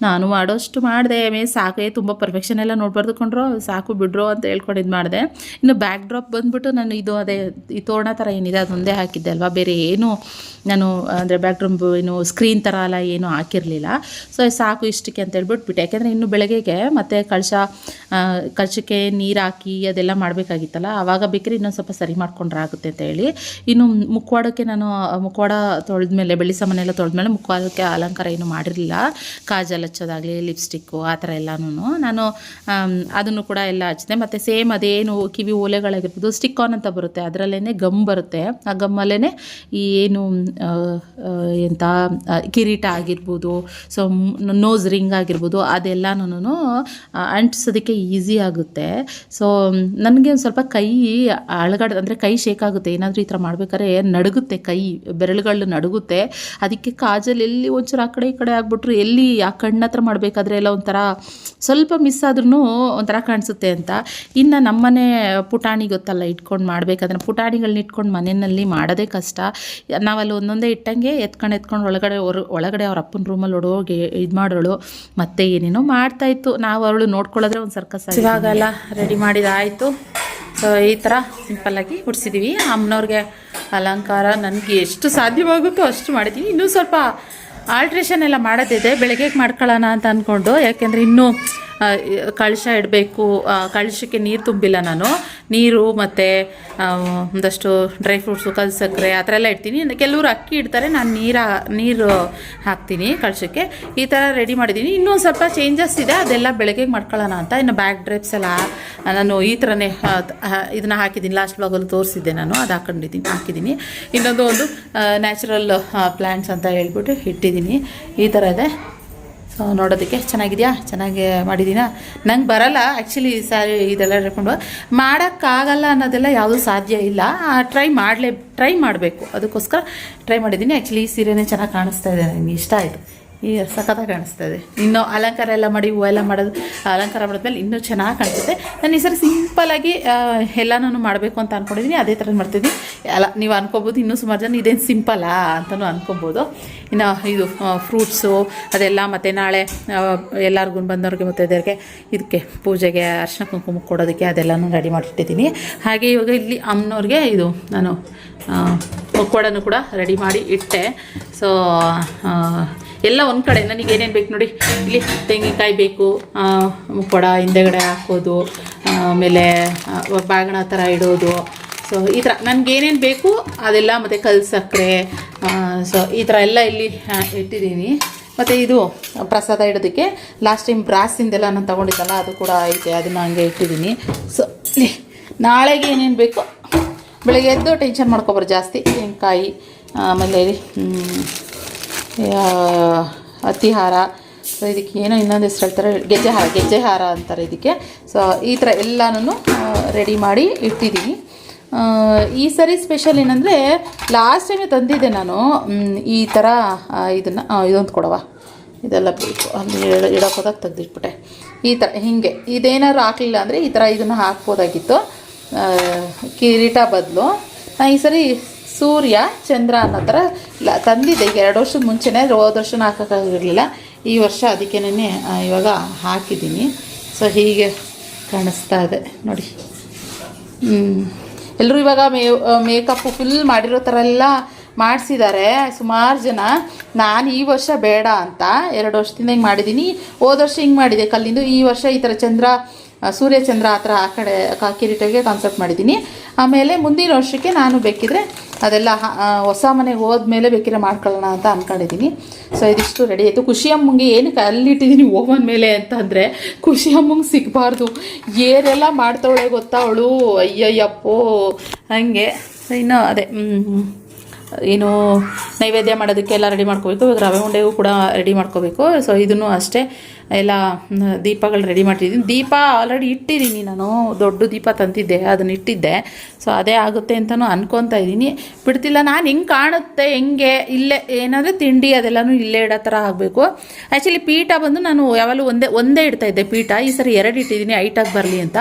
ನಾನು ಮಾಡೋಷ್ಟು ಮಾಡಿದೆ, ಮೇ ಸಾಕು ತುಂಬ ಪರ್ಫೆಕ್ಷನ್ ಎಲ್ಲ ನೋಡ್ಬಾರ್ದು ಕೊಂಡ್ರು ಸಾಕು ಬಿಡ್ರೋ ಅಂತ ಹೇಳ್ಕೊಂಡು ಇದು ಮಾಡಿದೆ. ಇನ್ನು ಬ್ಯಾಕ್ ಡ್ರಾಪ್ ಬಂದ್ಬಿಟ್ಟು ನಾನು ಇದು ಅದೇ, ಈ ತೋರಣ ಥರ ಏನಿದೆ ಅದೊಂದೇ ಹಾಕಿದ್ದೆ ಅಲ್ವಾ? ಬೇರೆ ಏನು, ನಾನು ಅಂದರೆ ಬ್ಯಾಕ್ ಡ್ರಮ್ ಏನು ಸ್ಕ್ರೀನ್ ಥರ ಅಲ್ಲ, ಏನು ಹಾಕಿರಲಿಲ್ಲ. ಸೊ ಸಾಕು ಇಷ್ಟಕ್ಕೆ ಅಂತ ಹೇಳ್ಬಿಟ್ಬಿಟ್ಟೆ ಯಾಕೆಂದರೆ ಇನ್ನು ಬೆಳಗ್ಗೆಗೆ ಮತ್ತೆ ಕಳಶ ಕಳಶಕ್ಕೆ ನೀರು ಹಾಕಿ ಅದೆಲ್ಲ ಮಾಡಬೇಕಾಗಿತ್ತಲ್ಲ ಆವಾಗ ಬೇಕರೆ ಇನ್ನೊಂದು ಸ್ವಲ್ಪ ಸರಿ ಮಾಡ್ಕೊಂಡ್ರೆ ಆಗುತ್ತೆ ಅಂತ ಹೇಳಿ. ಇನ್ನು ಮುಖವಾಡಕ್ಕೆ ನಾನು ಮುಖವಾಡ ತೊಳೆದ್ಮೇಲೆ, ಬೆಳ್ಳಿ ಸಾಮಾನೆಲ್ಲ ತೊಳೆದ್ಮೇಲೆ ಮುಖವಾಡಕ್ಕೆ ಅಲಂಕಾರ ಏನು ಮಾಡಿರಲಿಲ್ಲ. ಕಾಜಲ್ ಹಚ್ಚೋದಾಗಲಿ ಲಿಪ್ಸ್ಟಿಕ್ಕು ಆ ಥರ ಎಲ್ಲನೂ ನಾನು ಅದನ್ನು ಕೂಡ ಎಲ್ಲ ಹಚ್ಚಿದೆ. ಮತ್ತು ಸೇಮ್ ಅದೇನು ಕಿವಿ ಓಲೆಗಳಾಗಿರ್ಬೋದು ಸ್ಟಿಕ್ ಆನ್ ಅಂತ ಬರುತ್ತೆ. ಅದರಲ್ಲೇ ಗಮ್ ಬರುತ್ತೆ. ಆ ಗಮ್ಮಲ್ಲೇ ಈ ಏನು ಎಂಥ ಕಿರೀಟ ಆಗಿರ್ಬೋದು, ಸೊ ನೋಸ್ ರಿಂಗ್ ಆಗಿರ್ಬೋದು ಅದೆಲ್ಲನೂ ಅಂಟಿಸೋದಕ್ಕೆ ಈಸಿ ಆಗುತ್ತೆ. ಸೊ ನನಗೆ ಒಂದು ಸ್ವಲ್ಪ ಕೈ ಅಳಗಡೆ, ಅಂದರೆ ಕೈ ಶೇಕ್ ಆಗುತ್ತೆ. ಏನಾದರೂ ಈ ಥರ ಮಾಡ್ಬೇಕಾದ್ರೆ ನಡುಗುತ್ತೆ ಕೈ, ಬೆರಳುಗಳು ನಡುಗುತ್ತೆ. ಅದಕ್ಕೆ ಕಾಜಲ್ ಎಲ್ಲಿ ಒಂಚೂರು ಕಡೆ ಈ ಕಡೆ ಆಗ್ಬಿಟ್ರು, ಎಲ್ಲಿ ಆ ಕಣ್ಣ ಹತ್ರ ಮಾಡಬೇಕಾದ್ರೆ ಎಲ್ಲ ಒಂಥರ ಸ್ವಲ್ಪ ಮಿಸ್ ಆದ್ರೂ ಒಂಥರ ಕಾಣಿಸುತ್ತೆ ಅಂತ. ಇನ್ನು ನಮ್ಮನೆ ಪುಟಾಣಿ ಗೊತ್ತಲ್ಲ, ಇಟ್ಕೊಂಡು ಮಾಡಬೇಕಾದ್ರೆ ಪುಟಾಣಿಗಳನ್ನ ಇಟ್ಕೊಂಡು ಮನೆಯಲ್ಲಿ ಮಾಡೋದೇ ಕಷ್ಟ. ನಾವಲ್ಲಿ ಒಂದೊಂದೇ ಇಟ್ಟಂಗೆ ಎತ್ಕೊಂಡು ಎತ್ಕೊಂಡು ಒಳಗಡೆ ಒಳಗಡೆ ಅವ್ರ ಅಪ್ಪನ ರೂಮಲ್ಲಿ ಹೊಡೋಗಿ ಇದು ಮಾಡೋಳು ಮತ್ತೆ ಏನೇನೋ ಮಾಡ್ತಾಯಿತ್ತು ನಾವು ಅವಳು ನೋಡ್ಕೊಳ್ಳೋದ್ರೆ ಒಂದು ಸರ್ಕಸ್ ಇವಾಗಲ್ಲ ರೆಡಿ ಮಾಡಿದಾಯಿತು ಸೊ ಈ ಥರ ಸಿಂಪಲ್ಲಾಗಿ ಹುಡ್ಸಿದ್ದೀವಿ ಅಮ್ಮನವ್ರಿಗೆ ಅಲಂಕಾರ ನನಗೆ ಎಷ್ಟು ಸಾಧ್ಯವಾಗುತ್ತೋ ಅಷ್ಟು ಮಾಡಿದ್ದೀನಿ ಇನ್ನೂ ಸ್ವಲ್ಪ ಆಲ್ಟ್ರೇಷನ್ ಎಲ್ಲ ಮಾಡೋದಿದೆ ಬೆಳಗ್ಗೆ ಮಾಡ್ಕೊಳ್ಳೋಣ ಅಂತ ಅಂದ್ಕೊಂಡು ಯಾಕೆಂದರೆ ಇನ್ನೂ ಕಳಶ ಇಡಬೇಕು. ಕಳಶಕ್ಕೆ ನೀರು ತುಂಬಿಲ್ಲ ನಾನು. ನೀರು ಮತ್ತು ಒಂದಷ್ಟು ಡ್ರೈ ಫ್ರೂಟ್ಸು ಕಲ್ಸಕ್ಕರೆ ಆ ಥರ ಎಲ್ಲ ಇಡ್ತೀನಿ. ಕೆಲವರು ಅಕ್ಕಿ ಇಡ್ತಾರೆ, ನಾನು ನೀರು ನೀರು ಹಾಕ್ತೀನಿ ಕಳಶಕ್ಕೆ. ಈ ಥರ ರೆಡಿ ಮಾಡಿದ್ದೀನಿ. ಇನ್ನೊಂದು ಸ್ವಲ್ಪ ಚೇಂಜಸ್ ಇದೆ. ಅದೆಲ್ಲ ಬೆಳಗ್ಗೆಗೆ ಮಾಡ್ಕೊಳ್ಳೋಣ ಅಂತ. ಇನ್ನು ಬ್ಯಾಕ್ ಡ್ರೈಪ್ಸ್ ಎಲ್ಲ, ನಾನು ಈ ಥರನೇ ಇದನ್ನು ಹಾಕಿದ್ದೀನಿ. ಲಾಸ್ಟ್ ಬ್ಲಾಗಲ್ಲಿ ತೋರಿಸಿದ್ದೆ ನಾನು. ಅದು ಹಾಕೊಂಡಿದ್ದೀನಿ, ಹಾಕಿದ್ದೀನಿ. ಇನ್ನೊಂದು ಒಂದು ನ್ಯಾಚುರಲ್ ಪ್ಲ್ಯಾಂಟ್ಸ್ ಅಂತ ಹೇಳ್ಬಿಟ್ಟು ಇಟ್ಟಿದ್ದೀನಿ. ಈ ಥರ ಇದೆ. ನೋಡೋದಕ್ಕೆ. ಚೆನ್ನಾಗಿದೆಯಾ? ಚೆನ್ನಾಗಿ ಮಾಡಿದ್ದೀನಾ ನಂಗೆ ಬರಲ್ಲ. ಆ್ಯಕ್ಚುಲಿ ಸ್ಯಾರಿ ಇದೆಲ್ಲ ಹೇಳ್ಕೊಂಡು ಮಾಡೋಕ್ಕಾಗಲ್ಲ ಅನ್ನೋದೆಲ್ಲ ಯಾವುದೂ ಸಾಧ್ಯ ಇಲ್ಲ. ಟ್ರೈ ಮಾಡಲೇ ಟ್ರೈ ಮಾಡಬೇಕು. ಅದಕ್ಕೋಸ್ಕರ ಟ್ರೈ ಮಾಡಿದ್ದೀನಿ ಆ್ಯಕ್ಚುಲಿ ಈ ಸೀರೆನೇ ಚೆನ್ನಾಗಿ ಕಾಣಿಸ್ತಾ ಇದೆ. ನನಗೆ ಇಷ್ಟ ಆಯಿತು. ಈ ಸಖತ್ತಾಗಿ ಕಾಣಿಸ್ತಾ ಇದೆ. ಇನ್ನು ಅಲಂಕಾರ ಎಲ್ಲ ಮಾಡಿ ಹೂವೆಲ್ಲ ಮಾಡೋದು, ಅಲಂಕಾರ ಮಾಡಿದ್ಮೇಲೆ ಇನ್ನೂ ಚೆನ್ನಾಗಿ ಕಾಣಿಸುತ್ತೆ. ನಾನು ಈ ಸರಿ ಸಿಂಪಲಾಗಿ ಎಲ್ಲನೂ ಮಾಡಬೇಕು ಅಂತ ಅಂದ್ಕೊಂಡಿದ್ದೀನಿ ಅದೇ ಥರ ಮಾಡ್ತಿದ್ದೀನಿ ಅಲ್ಲ, ನೀವು ಅನ್ಕೋಬೋದು. ಇನ್ನೂ ಸುಮಾರು ಜನ ಇದೇನು ಸಿಂಪಲಾ ಅಂತಲೂ ಅನ್ಕೊಬೋದು. ಇನ್ನು ಇದು ಫ್ರೂಟ್ಸು ಅದೆಲ್ಲ ಮತ್ತು ನಾಳೆ ಎಲ್ಲರಿಗೂ ಬಂದವ್ರಿಗೆ ಮತ್ತು ಇದಕ್ಕೆ ಇದಕ್ಕೆ ಪೂಜೆಗೆ ಅರ್ಶಿನ ಕುಂಕುಮ ಕೊಡೋದಕ್ಕೆ ಅದೆಲ್ಲನೂ ರೆಡಿ ಮಾಡಿಟ್ಟಿದ್ದೀನಿ ಹಾಗೆ ಇವಾಗ ಇಲ್ಲಿ ಅಮ್ಮನವ್ರಿಗೆ ಇದು ನಾನು ಒಕ್ಕೋಡನ್ನು ಕೂಡ ರೆಡಿ ಮಾಡಿ ಇಟ್ಟೆ. ಸೊ ಎಲ್ಲ ಒಂದು ಕಡೆ, ನನಗೆ ಏನೇನು ಬೇಕು ನೋಡಿ. ಇಲ್ಲಿ ತೆಂಗಿನಕಾಯಿ ಬೇಕು ಕೊಡ ಹಿಂದೆಗಡೆ ಹಾಕೋದು, ಆಮೇಲೆ ಬಾಗಿಣ ಥರ ಇಡೋದು ಸೊ ಈ ಥರ ನನಗೆ ಏನೇನು ಬೇಕು ಅದೆಲ್ಲ ಮತ್ತು ಕಲ್ಸಕ್ಕೆ ಸೊ ಈ ಥರ ಎಲ್ಲ ಇಲ್ಲಿ ಇಟ್ಟಿದ್ದೀನಿ. ಮತ್ತು ಇದು, ಪ್ರಸಾದ ಇಡೋದಕ್ಕೆ ಲಾಸ್ಟ್ ಟೈಮ್ ಬ್ರಾಸಿಂದೆಲ್ಲ ನಾನು ತೊಗೊಂಡಿದ್ದಲ್ಲ, ಅದು ಕೂಡ ಐತೆ, ಅದನ್ನು ಹಂಗೆ ಇಟ್ಟಿದ್ದೀನಿ. ಸೊ ನಾಳೆಗೆ ಏನೇನು ಬೇಕು? ಬೆಳಗ್ಗೆ ಎದ್ದು ಟೆನ್ಷನ್ ಮಾಡ್ಕೊಬಾರ್ದು ಜಾಸ್ತಿ. ತೆಂಗಿನಕಾಯಿ, ಆಮೇಲೆ ಅತಿಹಾರ ಸೊ ಇದಕ್ಕೆ ಏನೋ ಇನ್ನೊಂದು ಹೆಸರು ಹೇಳ್ತಾರೆ, ಗೆಜ್ಜೆ ಹಾರ, ಗೆಜ್ಜೆ ಅಂತಾರೆ ಇದಕ್ಕೆ. ಸೊ ಈ ಥರ ಎಲ್ಲನೂ ರೆಡಿ ಮಾಡಿ ಇಟ್ಟಿದ್ದೀನಿ. ಈ ಸರಿ ಸ್ಪೆಷಲ್ ಏನಂದರೆ ಲಾಸ್ಟ್ ಟೈಮೇ ತಂದಿದ್ದೆ ನಾನು ಈ ಥರ ಇದನ್ನು ಇದೊಂದು ಕೊಡವ ಇದೆಲ್ಲ ಬೇಕು. ಅಲ್ಲಿ ಇಡೋಕೋದಾಗ ಇಡೋಕೆ ತೆಗ್ದಿಟ್ಬಿಟ್ಟೆ. ಈ ಥರ ಹೀಗೆ. ಇದೇನಾದ್ರು ಹಾಕಲಿಲ್ಲ ಅಂದರೆ ಈ ಥರ ಇದನ್ನು ಹಾಕ್ಬೋದಾಗಿತ್ತು. ಕಿರೀಟ ಬದಲು. ನಾನು ಈ ಸರಿ ಸೂರ್ಯ, ಚಂದ್ರ ಅನ್ನೋ ಥರ ಲ, ತಂದಿದ್ದೆ. ಈಗ ಎರಡು ವರ್ಷದ ಮುಂಚೆನೇ, ಹೋದ ವರ್ಷನ ಹಾಕೋಕ್ಕಾಗಿರಲಿಲ್ಲ. ಈ ವರ್ಷ ಅದಕ್ಕೇನೆ ಇವಾಗ ಹಾಕಿದ್ದೀನಿ. ಸೊ ಹೀಗೆ ಕಾಣಿಸ್ತಾ ಇದೆ. ನೋಡಿ. ಎಲ್ಲರೂ ಇವಾಗ ಮೇ ಮೇಕಪ್ಪು ಫುಲ್ ಮಾಡಿರೋ ಥರ ಎಲ್ಲ ಮಾಡಿಸಿದ್ದಾರೆ ಸುಮಾರು ಜನ. ನಾನು ಈ ವರ್ಷ ಬೇಡ ಅಂತ. ಎರಡು ವರ್ಷದಿಂದ ಹಿಂಗೆ ಮಾಡಿದ್ದೀನಿ ಹೋದ ವರ್ಷ ಹಿಂಗೆ ಮಾಡಿದೆ ಕಲ್ಲಿಂದು. ಈ ವರ್ಷ ಈ ಥರ ಚಂದ್ರ ಆ, ಸೂರ್ಯ ಚಂದ್ರ ಆ ಥರ ಆ ಕಡೆ ಕಿರೀಟಗೆ ಕಾನ್ಸೆಪ್ಟ್ ಮಾಡಿದ್ದೀನಿ. ಆಮೇಲೆ ಮುಂದಿನ ವರ್ಷಕ್ಕೆ ನಾನು ಬೇಕಿದ್ರೆ ಅದೆಲ್ಲ ಹೊಸ ಮನೆಗೆ ಹೋದ್ಮೇಲೆ ಬೇಕಿದ್ರೆ ಮಾಡ್ಕೊಳ್ಳೋಣ ಅಂತ ಅಂದ್ಕೊಂಡಿದ್ದೀನಿ ಸೊ ಇದಿಷ್ಟು ರೆಡಿ ಆಯಿತು. ಖುಷಿ ಅಮ್ಮಂಗೆ ಏನಕ್ಕೆ ಅಲ್ಲಿಟ್ಟಿದ್ದೀನಿ ಓವನ್ ಮೇಲೆ ಅಂತಂದರೆ ಖುಷಿ ಅಮ್ಮಂಗೆ ಸಿಗಬಾರ್ದು. ಏರೆಲ್ಲ ಮಾಡ್ತವಳೆ ಗೊತ್ತಾ ಅವಳು? ಅಯ್ಯಯ್ಯಪ್ಪೋ ಹಾಗೆ. ಇನ್ನು ಅದೇ ಏನು ನೈವೇದ್ಯ ಮಾಡೋದಕ್ಕೆ ಎಲ್ಲ ರೆಡಿ ಮಾಡ್ಕೋಬೇಕು. ಇವಾಗ ರವೆ ಉಂಡೆಗೂ ಕೂಡ ರೆಡಿ ಮಾಡ್ಕೋಬೇಕು. ಸೊ ಇದನ್ನು ಅಷ್ಟೇ ಎಲ್ಲ ದೀಪಗಳು ರೆಡಿ ಮಾಡ್ತಿದ್ದೀನಿ. ದೀಪ ಆಲ್ರೆಡಿ ಇಟ್ಟಿದ್ದೀನಿ ನಾನು. ದೊಡ್ಡ ದೀಪ ತಂತಿದ್ದೆ, ಅದನ್ನ ಇಟ್ಟಿದ್ದೆ. ಸೊ ಅದೇ ಆಗುತ್ತೆ ಅಂತಲೂ ಅನ್ಕೊತಾ ಇದ್ದೀನಿ. ಬಿಡ್ತಿಲ್ಲ, ನಾನು ಹೆಂಗೆ ಕಾಣುತ್ತೆ, ಹೆಂಗೆ, ಇಲ್ಲೇ, ಏನಾದರೆ ತಿಂಡಿ ಅದೆಲ್ಲನೂ ಇಲ್ಲೇ ಇಡೋ ಥರ ಆಗಬೇಕು. ಆ್ಯಕ್ಚುಲಿ ಪೀಠ ಬಂದು ನಾನು ಯಾವಾಗಲೂ ಒಂದೇ ಒಂದೇ ಇಡ್ತಾ ಇದ್ದೆ ಪೀಠ. ಈ ಸರಿ ಎರಡು ಇಟ್ಟಿದ್ದೀನಿ, ಹೈಟಾಗಿ ಬರಲಿ ಅಂತ.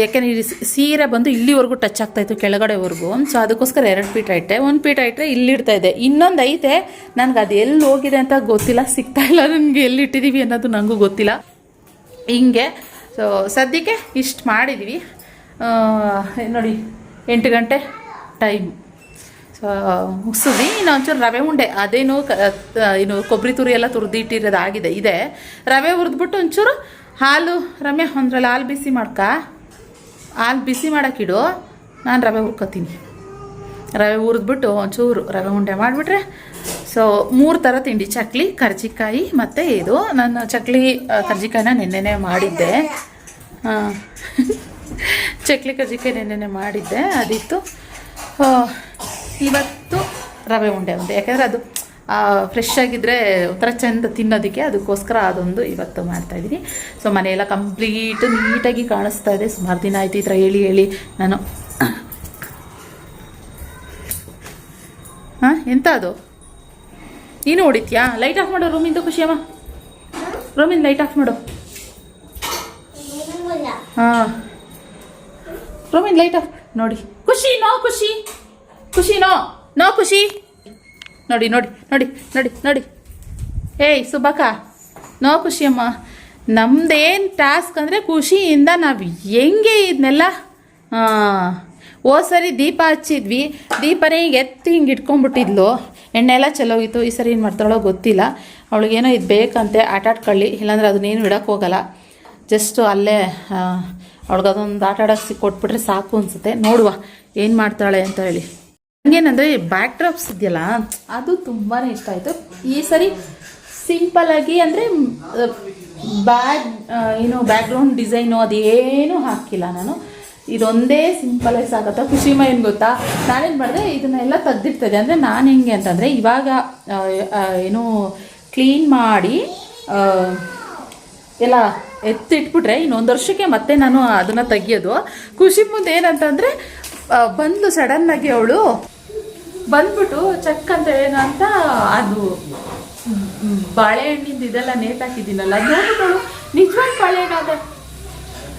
ಯಾಕೆಂದ್ರೆ ಸೀರೆ ಬಂದು ಇಲ್ಲಿವರೆಗೂ ಟಚ್ ಆಗ್ತಾಯಿತ್ತು ಕೆಳಗಡೆವರೆಗೂ. ಸೊ ಅದಕ್ಕೋಸ್ಕರ ಎರಡು ಪೀಠ ಇಟ್ಟೆ. ಒಂದು ಪೀಠ ಇಟ್ಟರೆ ಇಲ್ಲಿ ಇಡ್ತಾ ಇದ್ದೆ. ಇನ್ನೊಂದು ಐತೆ, ನನಗೆ ಅದು ಎಲ್ಲಿ ಹೋಗಿದೆ ಅಂತ ಗೊತ್ತಿಲ್ಲ, ಸಿಗ್ತಾ ಇಲ್ಲ ನನಗೆ ಎಲ್ಲಿ ಇಟ್ಟಿದ್ದೀವಿ ಅನ್ನೋದು ನನಗೂ ಗೊತ್ತಿಲ್ಲ. ಹಿಂಗೆ ಸೊ ಸದ್ಯಕ್ಕೆ ಇಷ್ಟು ಮಾಡಿದ್ವಿ. ನೋಡಿ, ಎಂಟು ಗಂಟೆ ಟೈಮ್. ಸೊ ಮುಗಿಸಿದ್ವಿ ಇನ್ನು ಒಂಚೂರು ರವೆ ಉಂಡೆ. ಅದೇನು ಕ ಏನು ಕೊಬ್ಬರಿ ತುರಿ ಎಲ್ಲ ತುರಿದಿಟ್ಟಿರೋದಾಗಿದೆ, ಇದೆ. ರವೆ ಹುರಿದ್ಬಿಟ್ಟು ಒಂಚೂರು ಹಾಲು ರಮ್ಯ, ಒಂದ್ರಲ್ಲಿ ಹಾಲು ಬಿಸಿ ಮಾಡ್ಕ? ಹಾಲು ಬಿಸಿ ಮಾಡೋಕ್ಕಿಡು ನಾನು ರವೆ ಹುರ್ಕೋತೀನಿ. ರವೆ ಹುರಿದ್ಬಿಟ್ಟು ಒಂಚೂರು ರವೆ ಉಂಡೆ ಮಾಡಿಬಿಟ್ರೆ ಸೊ ಮೂರು ಥರ ತಿಂಡಿ, ಚಕ್ಲಿ, ಕರ್ಜಿಕಾಯಿ ಮತ್ತು ಇದು. ನಾನು ಚಕ್ಲಿ ಕರ್ಜಿಕಾಯಿನ ನೆನ್ನೆನೆ ಮಾಡಿದ್ದೆ. ಚಕ್ಲಿ, ಕರ್ಜಿಕಾಯಿ ನೆನ್ನೆನೆ ಮಾಡಿದ್ದೆ, ಅದಿತ್ತು. ಇವತ್ತು ರವೆ ಉಂಡೆ ಒಂದು ಯಾಕಂದರೆ ಅದು ಫ್ರೆಶ್ ಆಗಿದ್ದರೆ ಒಂಥರ ಚೆಂದ ತಿನ್ನೋದಕ್ಕೆ ಅದಕ್ಕೋಸ್ಕರ ಅದೊಂದು ಇವತ್ತು ಮಾಡ್ತಾಯಿದ್ದೀನಿ ಸೊ ಮನೆಯೆಲ್ಲ ಕಂಪ್ಲೀಟ್ ನೀಟಾಗಿ ಕಾಣಿಸ್ತಾ ಇದೆ. ಸುಮಾರು ದಿನ ಆಯ್ತು ಈ ಥರ ಹೇಳಿ ಹೇಳಿ ನಾನು. ಹಾಂ, ಎಂತ ಅದು? ನೀನು ಹೊಡಿತ್ಯಾ? ಲೈಟ್ ಆಫ್ ಮಾಡೋ ರೂಮಿಂದ ಖುಷಿಯಮ್ಮ. ರೂಮಿಂದ ಲೈಟ್ ಆಫ್ ಮಾಡು. ಹಾಂ. ರೂಮಿಂದ ಲೈಟ್ ಆಫ್ ನೋಡಿ. ಖುಷಿ, ನೋ ಖುಷಿ. ಖುಷಿ, ನೋ. ನೋ ಖುಷಿ. ನೋಡಿ ನೋಡಿ ನೋಡಿ ನೋಡಿ ನೋಡಿ. ಏಯ್ ಸುಬಾಕ ನೋ ಖುಷಿಯಮ್ಮ ನಮ್ದೇನು ಟಾಸ್ಕ್ ಅಂದರೆ ಖುಷಿಯಿಂದ ನಾವು ಹೆಂಗೆ ಇದನ್ನೆಲ್ಲ ಓ ಸರಿ ದೀಪ ಹಚ್ಚಿದ್ವಿ. ದೀಪನೇ ಈಗ ಎತ್ತಿ ಹಿಂಗೆ ಇಟ್ಕೊಂಡ್ಬಿಟ್ಟಿದ್ಲು. ಎಣ್ಣೆ ಎಲ್ಲ ಚೆಲ್ಲೋಗಿತ್ತು. ಈ ಸರಿ ಏನು ಮಾಡ್ತಾಳೋ ಗೊತ್ತಿಲ್ಲ. ಅವಳಿಗೇನೋ ಇದು ಬೇಕಂತೆ ಆಟಾಡ್ಕೊಳ್ಳಿ ಇಲ್ಲಾಂದರೆ ಅದನ್ನೇನು ಇಡಕ್ಕೆ ಹೋಗಲ್ಲ. ಜಸ್ಟು ಅಲ್ಲೇ ಅವಳಿಗೆ ಅದೊಂದು ಆಟ ಆಡೋಕ್ಕೆ ಕೊಟ್ಬಿಟ್ರೆ ಸಾಕು ಅನಿಸುತ್ತೆ. ನೋಡುವ, ಏನು ಮಾಡ್ತಾಳೆ ಅಂತ ಹೇಳಿ. ಹಂಗೇನಂದರೆ ಬ್ಯಾಕ್ ಡ್ರಾಪ್ಸ್ ಇದೆಯಲ್ಲ? ಅದು ತುಂಬಾ ಇಷ್ಟ ಆಯಿತು. ಈ ಸರಿ ಸಿಂಪಲ್ ಆಗಿ ಅಂದರೆ ಬ್ಯಾಗ್ ಏನು ಬ್ಯಾಕ್ಗ್ರೌಂಡ್ ಡಿಸೈನು ಅದೇನು ಹಾಕಿಲ್ಲ ನಾನು. ಇದೊಂದೇ ಸಿಂಪಲ್ ಆಗಿ ಸಾಕತ್ತ? ಖುಷಿಮ ಏನು ಗೊತ್ತಾ? ನಾನೇನು ಮಾಡಿದೆ, ಇದನ್ನೆಲ್ಲ ತೆಗ್ದಿರ್ತದೆ ಅಂದರೆ ನಾನು ಹೆಂಗೆ ಅಂತಂದರೆ, ಇವಾಗ ಏನು ಕ್ಲೀನ್ ಮಾಡಿ ಎಲ್ಲ ಎತ್ತಿಟ್ಬಿಟ್ರೆ ಇನ್ನೊಂದು ವರ್ಷಕ್ಕೆ ಮತ್ತೆ ನಾನು ಅದನ್ನು ತೆಗಿಯೋದು. ಖುಷಿ ಮುಂದೆ ಏನಂತಂದರೆ ಬಂದು ಸಡನ್ನಾಗಿ ಅವಳು ಬಂದ್ಬಿಟ್ಟು ಚಕ್ ಅಂತ ಏನಂತ ಅದು ಬಾಳೆಹಣ್ಣಿಂದ ಇದೆಲ್ಲ ನೇತಾಕಿದ್ದೀನಲ್ಲ, ಅದು ನೋಡ್ಬಿಟ್ಟು ನಿಜವಾದ ಬಾಳೆಹಣ್ಣು ಅದ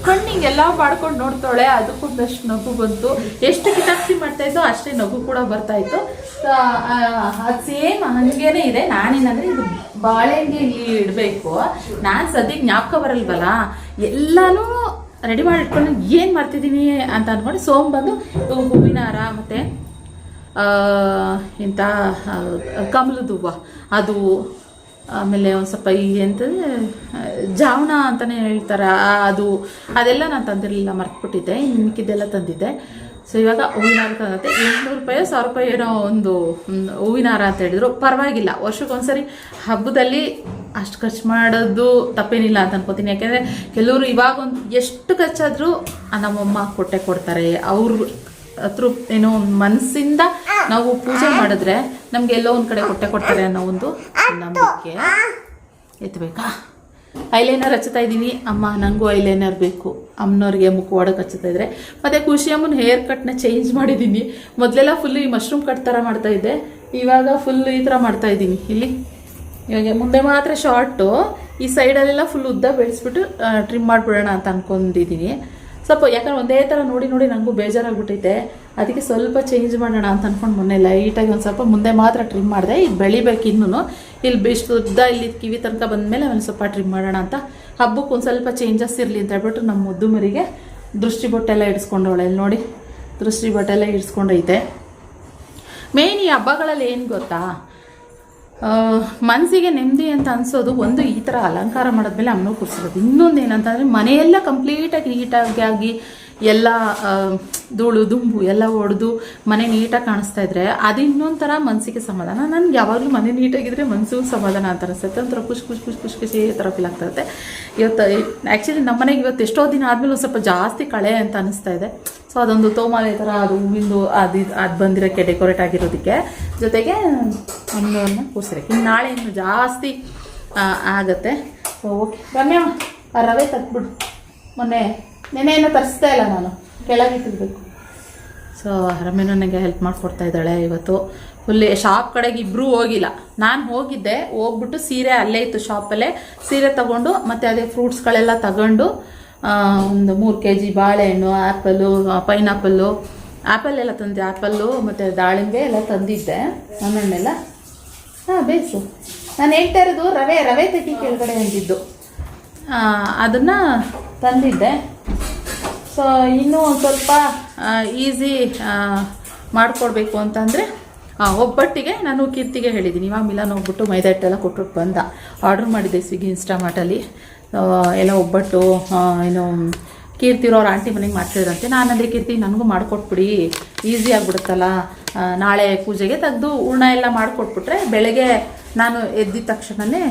ಕಣ್ಣಿಗೆಲ್ಲ ಮಾಡ್ಕೊಂಡು ನೋಡ್ತಾಳೆ ಅದಕ್ಕೂ ಬೆಸ್ಟ್ ನಗು ಬಂತು. ಎಷ್ಟು ಕಿತಾಕ್ಸಿ ಮಾಡ್ತಾ ಇದ್ದೋ ಅಷ್ಟೇ ನಗು ಕೂಡ ಬರ್ತಾ ಇತ್ತು. ಅದು ಸೇಮ್ ಹಂಗೇನೆ ಇದೆ. ನಾನೇನಂದ್ರೆ ಇದು ಬಾಳೆಹಣ್ಣೆ ಇಲ್ಲಿ ಇಡಬೇಕು. ನಾನು ಸದ್ಯಕ್ಕೆ ಜ್ಞಾಪಕ ಬರಲ್ವಲ್ಲ? ಎಲ್ಲಾನು ರೆಡಿ ಮಾಡಿ ಇಟ್ಕೊಂಡು ಏನು ಮಾಡ್ತಿದ್ದೀನಿ ಅಂತ ಅಂದ್ಕೊಂಡು ಸೋಮ್ ಬಂದು ಹೂವಿನ ಹಾರ ಮತ್ತು ಇಂಥ ಕಮಲದ ಹೂವು ಅದು ಆಮೇಲೆ ಒಂದು ಸ್ವಲ್ಪ ಈ ಅಂತಂದರೆ ಜಾವಣ ಅಂತಲೇ ಹೇಳ್ತಾರೆ. ಅದು, ಅದೆಲ್ಲ ನಾನು ತಂದಿರಲಿಲ್ಲ, ಮರ್ತುಬಿಟ್ಟಿದ್ದೆ. ಇನ್ಕಿದ್ದೆಲ್ಲ ತಂದಿದ್ದೆ. ಸೊ ಇವಾಗ ಹೂವಿನ ಹಾರ ತಂದಂತೆ ಎಂಟುನೂರು ರೂಪಾಯಿ, ಸಾವಿರ ರೂಪಾಯಿ ಏನೋ ಒಂದು ಹೂವಿನ ಹಾರ ಅಂತ ಹೇಳಿದ್ರು. ಪರವಾಗಿಲ್ಲ. ವರ್ಷಕ್ಕೊಂದ್ಸರಿ ಹಬ್ಬದಲ್ಲಿ ಅಷ್ಟು ಖರ್ಚು ಮಾಡೋದು ತಪ್ಪೇನಿಲ್ಲ ಅಂತ ಅನ್ಕೋತೀನಿ. ಯಾಕೆಂದರೆ ಕೆಲವರು ಇವಾಗ ಒಂದು ಎಷ್ಟು ಖರ್ಚಾದರೂ ನಮ್ಮಮ್ಮ ಕೊಟ್ಟೆ ಕೊಡ್ತಾರೆ. ಅವ್ರು ಹತ್ರ ಏನೋ ಮನಸ್ಸಿಂದ ನಾವು ಪೂಜೆ ಮಾಡಿದ್ರೆ ನಮ್ಗೆ ಎಲ್ಲೋ ಒಂದು ಕಡೆ ಕೊಟ್ಟೆ ಕೊಡ್ತಾರೆ ಅನ್ನೋ ಒಂದು ನಂಬಿಕೆ. ಎತ್ತಬೇಕಾ ಐಲೈನರ್ ಹಚ್ಚುತ್ತಾ ಇದ್ದೀನಿ. ಅಮ್ಮ ನನಗೂ ಐಲೈನರ್ ಬೇಕು. ಅಮ್ಮನವ್ರಿಗೆ ಮುಖವಾಡಕ್ಕೆ ಹಚ್ಚುತ್ತಾ ಇದ್ರೆ. ಮತ್ತೆ ಖುಷಿ ಅಮ್ಮನ ಹೇರ್ ಕಟ್ನ ಚೇಂಜ್ ಮಾಡಿದ್ದೀನಿ. ಮೊದಲೆಲ್ಲ ಫುಲ್ ಈ ಮಶ್ರೂಮ್ ಕಟ್ ಥರ ಮಾಡ್ತಾ ಇದ್ದೆ. ಇವಾಗ ಫುಲ್ ಈ ಥರ ಮಾಡ್ತಾ ಇದ್ದೀನಿ. ಇಲ್ಲಿ. ಇವಾಗ ಮುಂದೆ ಮಾತ್ರ ಶಾರ್ಟು ಈ ಸೈಡಲ್ಲೆಲ್ಲ ಫುಲ್ ಉದ್ದ ಬೆಳೆಸ್ಬಿಟ್ಟು ಟ್ರಿಮ್ ಮಾಡಿಬಿಡೋಣ ಅಂತ ಅನ್ಕೊಂಡಿದ್ದೀನಿ. ಸ್ವಲ್ಪ ಯಾಕಂದ್ರೆ ಒಂದೇ ಥರ ನೋಡಿ ನೋಡಿ ನನಗೂ ಬೇಜಾರಾಗ್ಬಿಟ್ಟೈತೆ. ಅದಕ್ಕೆ ಸ್ವಲ್ಪ ಚೇಂಜ್ ಮಾಡೋಣ ಅಂತ ಅಂದ್ಕೊಂಡು ಮೊನ್ನೆ ಲೈಟಾಗಿ ಒಂದು ಸ್ವಲ್ಪ ಮುಂದೆ ಮಾತ್ರ ಟ್ರಿಮ್ ಮಾಡಿದೆ. ಈಗ ಬೆಳಿಬೇಕು ಇನ್ನೂ ಇಲ್ಲಿ ಬಿಷ್ಟು ಉದ್ದ ಇಲ್ಲಿ ಕಿವಿ ತನಕ ಬಂದಮೇಲೆ ಒಂದು ಸ್ವಲ್ಪ ಟ್ರಿಮ್ ಮಾಡೋಣ ಅಂತ. ಹಬ್ಬಕ್ಕೆ ಒಂದು ಸ್ವಲ್ಪ ಚೇಂಜಸ್ ಇರಲಿ ಅಂತ ಹೇಳ್ಬಿಟ್ಟು ನಮ್ಮ ಮುದ್ದು ಮರಿಗೆ ದೃಷ್ಟಿ ಬೊಟ್ಟೆಲ್ಲ ಇಡಿಸ್ಕೊಂಡವಳೆ. ಇಲ್ಲಿ ನೋಡಿ, ದೃಷ್ಟಿ ಬೊಟ್ಟೆಲ್ಲ ಇಡಿಸ್ಕೊಂಡೈತೆ. ಮೇಯ್ನ್ ಈ ಹಬ್ಬಗಳಲ್ಲಿ ಏನು ಗೊತ್ತಾ? ಮನಸ್ಸಿಗೆ ನೆಮ್ಮದಿ ಅಂತ ಅನ್ಸೋದು ಒಂದು ಈ ಥರ ಅಲಂಕಾರ ಮಾಡಿದ್ಮೇಲೆ ಅಮ್ಮನ ಕೂರಿಸೋದು ಇನ್ನೊಂದು ಏನಂತಂದರೆ ಮನೆಯೆಲ್ಲ ಕಂಪ್ಲೀಟಾಗಿ ನೀಟಾಗಿ ಆಗಿ ಎಲ್ಲ ಧೂಳು, ದುಂಬು ಎಲ್ಲ ಹೊಡೆದು ಮನೆ ನೀಟಾಗಿ ಕಾಣಿಸ್ತಾ ಇದ್ರೆ ಅದು ಇನ್ನೊಂಥರ ಥರ ಮನಸ್ಸಿಗೆ ಸಮಾಧಾನ. ನನಗೆ ಯಾವಾಗಲೂ ಮನೆ ನೀಟಾಗಿದ್ದರೆ ಮನಸ್ಸಿಗೂ ಸಮಾಧಾನ ಅಂತ ಅನಿಸುತ್ತೆ ಒಂಥರ ಖುಷಿ ಖುಷಿ ಖುಷಿ ಖುಷಿ ಈ ಥರ ಫೀಲ್ ಆಗ್ತಾ ಇರುತ್ತೆ. ಇವತ್ತು ಆ್ಯಕ್ಚುಲಿ ನಮ್ಮ ಮನೆಗೆ ಇವತ್ತು ಎಷ್ಟೋ ದಿನ ಆದಮೇಲೆ ಸ್ವಲ್ಪ ಜಾಸ್ತಿ ಕಳೆ ಅಂತ ಅನಿಸ್ತಾ ಇದೆ. ಸೊ ಅದೊಂದು ತೋಮಾಲೆ ಥರ ಅದು ಹೂವಿಂದು ಅದು ಅದು ಬಂದಿರೋಕ್ಕೆ ಡೆಕೋರೇಟ್ ಆಗಿರೋದಕ್ಕೆ. ಜೊತೆಗೆ ಹಣ್ಣನ್ನು ಕೂರ್ಸಿರಕ್ಕೆ ಇನ್ನು ನಾಳೆ ಇನ್ನು ಜಾಸ್ತಿ ಆಗುತ್ತೆ. ಸೊ ಓಕೆ ಬನ್ನಿ ಆ ರವೆ ತಟ್ಬಿಡು. ಮೊನ್ನೆ ನೆನೆ ಏನೋ ತರಿಸ್ತಾ ಇಲ್ಲ ನಾನು. ಕೆಳಗಿಟ್ಟಿರ್ಬೇಕು ಸೊ ರಮ್ಯ ನನಗೆ ಹೆಲ್ಪ್ ಮಾಡಿಕೊಡ್ತಾ ಇದ್ದಾಳೆ ಇವತ್ತು. ಫುಲ್ಲಿ ಶಾಪ್ ಕಡೆಗೆ ಇಬ್ಬರೂ ಹೋಗಿಲ್ಲ. ನಾನು ಹೋಗಿದ್ದೆ, ಹೋಗ್ಬಿಟ್ಟು ಸೀರೆ ಅಲ್ಲೇ ಇತ್ತು ಶಾಪಲ್ಲೇ ಸೀರೆ ತಗೊಂಡು, ಮತ್ತು ಅದೇ ಫ್ರೂಟ್ಸ್ಗಳೆಲ್ಲ ತಗೊಂಡು ಒಂದು ಮೂರು ಕೆ ಜಿ ಬಾಳೆಹಣ್ಣು ಆ್ಯಪಲ್ಲು ಪೈನಾಪಲ್ಲು ಆ್ಯಪಲ್ ಎಲ್ಲ ತಂದೆ ಆ್ಯಪಲ್ಲು ಮತ್ತು ದಾಳಿಂಬೆ ಎಲ್ಲ ತಂದಿದ್ದೆ. ಆಮೇಲೆಲ್ಲ, ಹಾಂ ಬೇಸು ನಾನು ಹೇಳ್ತಾ ಇರೋದು ರವೆ ರವೆ ತೆಗಿ ಕೆಳಗಡೆ ಅಂದಿದ್ದು ಅದನ್ನು ತಂದಿದ್ದೆ. ಸೊ ಇನ್ನೂ ಒಂದು ಸ್ವಲ್ಪ ಈಸಿ ಮಾಡಿಕೊಡ್ಬೇಕು ಅಂತಂದರೆ ಒಬ್ಬಟ್ಟಿಗೆ ನಾನು ಕೀರ್ತಿಗೆ ಹೇಳಿದ್ದೀನಿ. ಇವಾಗ ಮಿಲಾನ್ ಹೋಗ್ಬಿಟ್ಟು ಮೈದಾ ಹಿಟ್ಟೆಲ್ಲ ಕೊಟ್ಬಿಟ್ಟು ಬಂದ. ಆರ್ಡ್ರ್ ಮಾಡಿದ್ದೆ ಸ್ವಿಗ್ಗಿ ಇನ್ಸ್ಟಾಮಾರ್ಟಲ್ಲಿ ಎಲ್ಲ ಒಬ್ಬಟ್ಟು ಏನು ಏನು ಅವ್ರ ಆಂಟಿ ಮನೆಗೆ ಮಾಡ್ತಿದ್ರಂತೆ. ನಾನು ಅದೇ ಕೀರ್ತಿ, ನನಗೂ ಮಾಡಿಕೊಟ್ಬಿಡಿ. ಈಸಿ ಆಗಿಬಿಡುತ್ತಲ್ಲ. ನಾಳೆ ಪೂಜೆಗೆ ತೆಗೆದು ಹೂರ್ಣ ಎಲ್ಲ ಮಾಡಿಕೊಟ್ಬಿಟ್ರೆ ಬೆಳಗ್ಗೆ ನಾನು ಎದ್ದಿದ ತಕ್ಷಣವೇ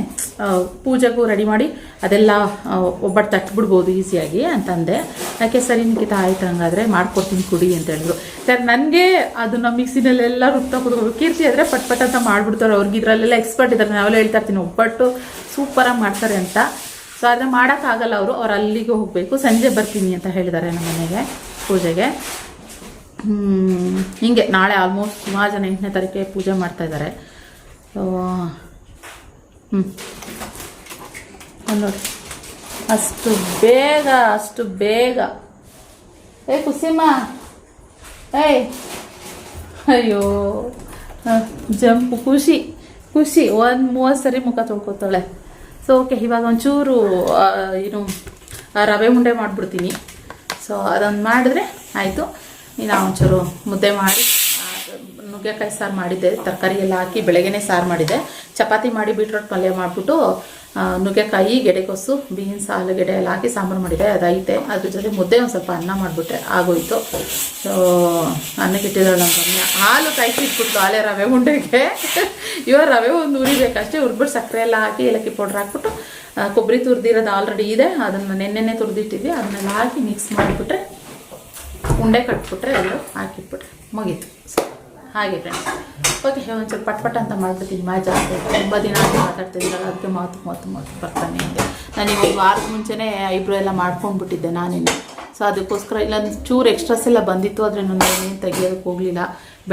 ಪೂಜೆಗೂ ರೆಡಿ ಮಾಡಿ ಅದೆಲ್ಲ ಒಬ್ಬಟ್ಟು ತಟ್ಬಿಡ್ಬೋದು ಈಸಿಯಾಗಿ ಅಂತಂದೆ. ಯಾಕೆ ಸರಿ ನಿಖಿತ, ಆಯ್ತು ಹಂಗಾದರೆ ಮಾಡ್ಕೊಡ್ತೀನಿ ಕುಡಿ ಅಂತ ಹೇಳಿದ್ರು. ಸರ್ ನನಗೆ ಅದನ್ನು ಮಿಕ್ಸಿನಲ್ಲೆಲ್ಲ ರುಬ್ತಾ ಕುಡ್ಕೋಬೇಕು ಕೀರ್ತಿ ಆದರೆ ಪಟ್ ಪಟ್ ಅಂತ ಮಾಡಿಬಿಡ್ತಾರೆ. ಅವ್ರಿಗೆ ಇದರಲ್ಲೆಲ್ಲ ಎಕ್ಸ್ಪರ್ಟ್ ಇದ್ದಾರೆ, ನಾವೆಲ್ಲ ಹೇಳ್ತಾ ಇರ್ತೀನಿ, ಒಬ್ಬಟ್ಟು ಸೂಪರಾಗಿ ಮಾಡ್ತಾರೆ ಅಂತ. ಸೊ ಆದರೆ ಮಾಡೋಕ್ಕಾಗಲ್ಲ ಅವರು, ಅವ್ರು ಅಲ್ಲಿಗೆ ಹೋಗಬೇಕು. ಸಂಜೆ ಬರ್ತೀನಿ ಅಂತ ಹೇಳಿದ್ದಾರೆ ನಮ್ಮ ಮನೆಗೆ, ಪೂಜೆಗೆ. ಹಿಂಗೆ ನಾಳೆ ಆಲ್ಮೋಸ್ಟ್ ಸುಮಾರು ಜನ ಎಂಟನೇ ತಾರೀಕೆ ಪೂಜೆ ಮಾಡ್ತಾ ಇದ್ದಾರೆ. ಸೊ ಹ್ಞೂ ನೋಡಿ ಅಷ್ಟು ಬೇಗ ಅಷ್ಟು ಬೇಗ. ಏ ಕುಸಿಮ್ಮ ಏಯ್. ಅಯ್ಯೋ. ಜಂಪು, ಖುಷಿ. ಖುಷಿ. ಒಂದು ಮೂವತ್ತು ಸರಿ ಮುಖ ತೊಳ್ಕೊತಾಳೆ. ಸೊ ಓಕೆ ಇವಾಗ ಒಂಚೂರು ಏನು ರವೆ ಮುಂಡೆ ಮಾಡಿಬಿಡ್ತೀನಿ. ಸೊ ಅದೊಂದು ಮಾಡಿದ್ರೆ ಆಯಿತು. ಇನ್ನು ಒಂಚೂರು ಮುದ್ದೆ ಮಾಡಿ. ನುಗ್ಗೆಕಾಯಿ ಸಾರು ಮಾಡಿದ್ದೆ, ತರಕಾರಿ ಎಲ್ಲ ಹಾಕಿ ಬೆಳಗ್ಗೆನೇ ಸಾರು ಮಾಡಿದ್ದೆ. ಚಪಾತಿ ಮಾಡಿ ಬೀಟ್ರೋಟ್ ಪಲ್ಯ ಮಾಡಿಬಿಟ್ಟು ನುಗ್ಗೆಕಾಯಿ ಗೆಡೆಗೊಸು ಬೀನ್ಸ್ ಆಲೂಗೆಡ್ಡೆ ಎಲ್ಲ ಹಾಕಿ ಸಾಂಬಾರು ಮಾಡಿದೆ ಅದೈತೆ ಅದ್ರ ಜೊತೆ ಮುದ್ದೆ ಒಂದು ಸ್ವಲ್ಪ ಅನ್ನ ಮಾಡಿಬಿಟ್ಟೆ ಆಗೋಯ್ತು. ಸೊ ಅನ್ನಕ್ಕೆ ಇಟ್ಟಿದ್ದಾಳೆ ನಮ್ಮ ಮಮ್ಮಿ ಹಾಲು ಕಾಯಿಸಿಟ್ಬಿಟ್ಟು ಹಾಲೆ ರವೆ ಉಂಡೆಗೆ. ಇವಾಗ ರವೆ ಒಂದು ಉರಿಬೇಕಷ್ಟೇ ಉರ್ಬಿಟ್ಟು ಸಕ್ಕರೆ ಎಲ್ಲ ಹಾಕಿ ಏಲಕ್ಕಿ ಪೌಡ್ರ್ ಹಾಕ್ಬಿಟ್ಟು ಕೊಬ್ಬರಿ ತುರಿದಿರೋದು ಆಲ್ರೆಡಿ ಇದೆ, ಅದನ್ನು ನೆನ್ನೆನೆ ತುರಿದಿಟ್ಟಿದ್ವಿ, ಅದನ್ನೆಲ್ಲ ಹಾಕಿ ಮಿಕ್ಸ್ ಮಾಡಿಬಿಟ್ರೆ ಉಂಡೆ ಕಟ್ಬಿಟ್ರೆ ಎಲ್ಲರೂ ಹಾಕಿಟ್ಬಿಟ್ರೆ ಮುಗೀತು. ಹಾಗೆ ಫ್ರೆಂಡ್ಸ್ ಓಕೆ ಒಂಚೂರು ಪಟ್ ಪಟ್ ಅಂತ ಮಾಡ್ಬಿಡ್ತೀನಿ ಮಾ ಜಾಸ್ತಿ. ತುಂಬ ದಿನ ಮಾತಾಡ್ತಿದ್ದೀರಲ್ಲ, ಅದಕ್ಕೆ ಮಾತು ಮಾತು ಮಾತು ಬರ್ತಾನೆ ಇದೆ. ನಾನು ಇವಾಗ ವಾರದ ಮುಂಚೆನೇ ಐಬ್ರೋ ಎಲ್ಲ ಮಾಡ್ಕೊಂಡ್ಬಿಟ್ಟಿದ್ದೆ ನಾನಿನ್ನು. ಸೊ ಅದಕ್ಕೋಸ್ಕರ ಇಲ್ಲೊಂದು ಚೂರು ಎಕ್ಸ್ಟ್ರಾಸ್ ಎಲ್ಲ ಬಂದಿತ್ತು, ಆದರೆ ನಾನು ಏನೇನು ತೆಗಿಯೋದಕ್ಕೆ ಹೋಗಲಿಲ್ಲ.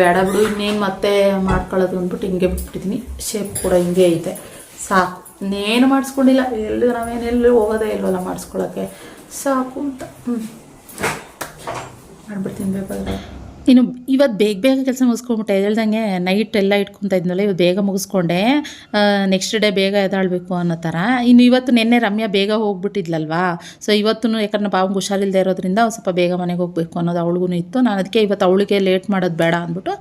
ಬೇಡ ಬಿಡು, ಇನ್ನೇನು ಮತ್ತೆ ಮಾಡ್ಕೊಳ್ಳೋದು ಅಂದ್ಬಿಟ್ಟು ಹಿಂಗೆ ಬಿಟ್ಬಿಟ್ಟಿದ್ದೀನಿ ಶೇಪ್ ಕೂಡ ಹಿಂಗೆ ಐತೆ. ಸಾಕು. ಇನ್ನೇನು ಮಾಡಿಸ್ಕೊಂಡಿಲ್ಲ. ಎಲ್ಲೂ ನಾವೇನೆಲ್ಲೂ ಹೋಗೋದೇ ಇಲ್ವಲ್ಲ ಮಾಡಿಸ್ಕೊಳ್ಳೋಕ್ಕೆ ಸಾಕು ಅಂತ. ಹ್ಞೂ ಮಾಡ್ಬಿಡ್ತೀನಿ ಬೇಕಾದ್ರೆ ಇನ್ನು ಇವತ್ತು ಬೇಗ ಬೇಗ ಕೆಲಸ ಮುಗಿಸ್ಕೊಂಬಿಟ್ಟೆ. ಹೇಳ್ದಂಗೆ ನೈಟ್ ಎಲ್ಲ ಇಟ್ಕೊತಾ ಇದ್ನಲ್ಲ ಇವತ್ತು ಬೇಗ ಮುಗಿಸ್ಕೊಂಡೆ. ನೆಕ್ಸ್ಟ್ ಡೇ ಬೇಗ ಎದಾಳ್ಬೇಕು ಅನ್ನೋ ಥರ ಇನ್ನು ಇವತ್ತು ನಿನ್ನೆ ರಮ್ಯಾ ಬೇಗ ಹೋಗ್ಬಿಟ್ಟಿದ್ಲಲ್ವಾ? ಸೊ ಇವತ್ತು ಯಾಕಂದ್ರೆ ಬಾವು ಹುಷಾರಿಲ್ಲದೆ ಇರೋದ್ರಿಂದ ಒಂದು ಸ್ವಲ್ಪ ಬೇಗ ಮನೆಗೆ ಹೋಗಬೇಕು ಅನ್ನೋದು ಅವಳಿಗೂ ಇತ್ತು. ನಾನು ಅದಕ್ಕೆ ಇವತ್ತು ಅವಳಿಗೆ ಲೇಟ್ ಮಾಡೋದು ಬೇಡ ಅಂದ್ಬಿಟ್ಟು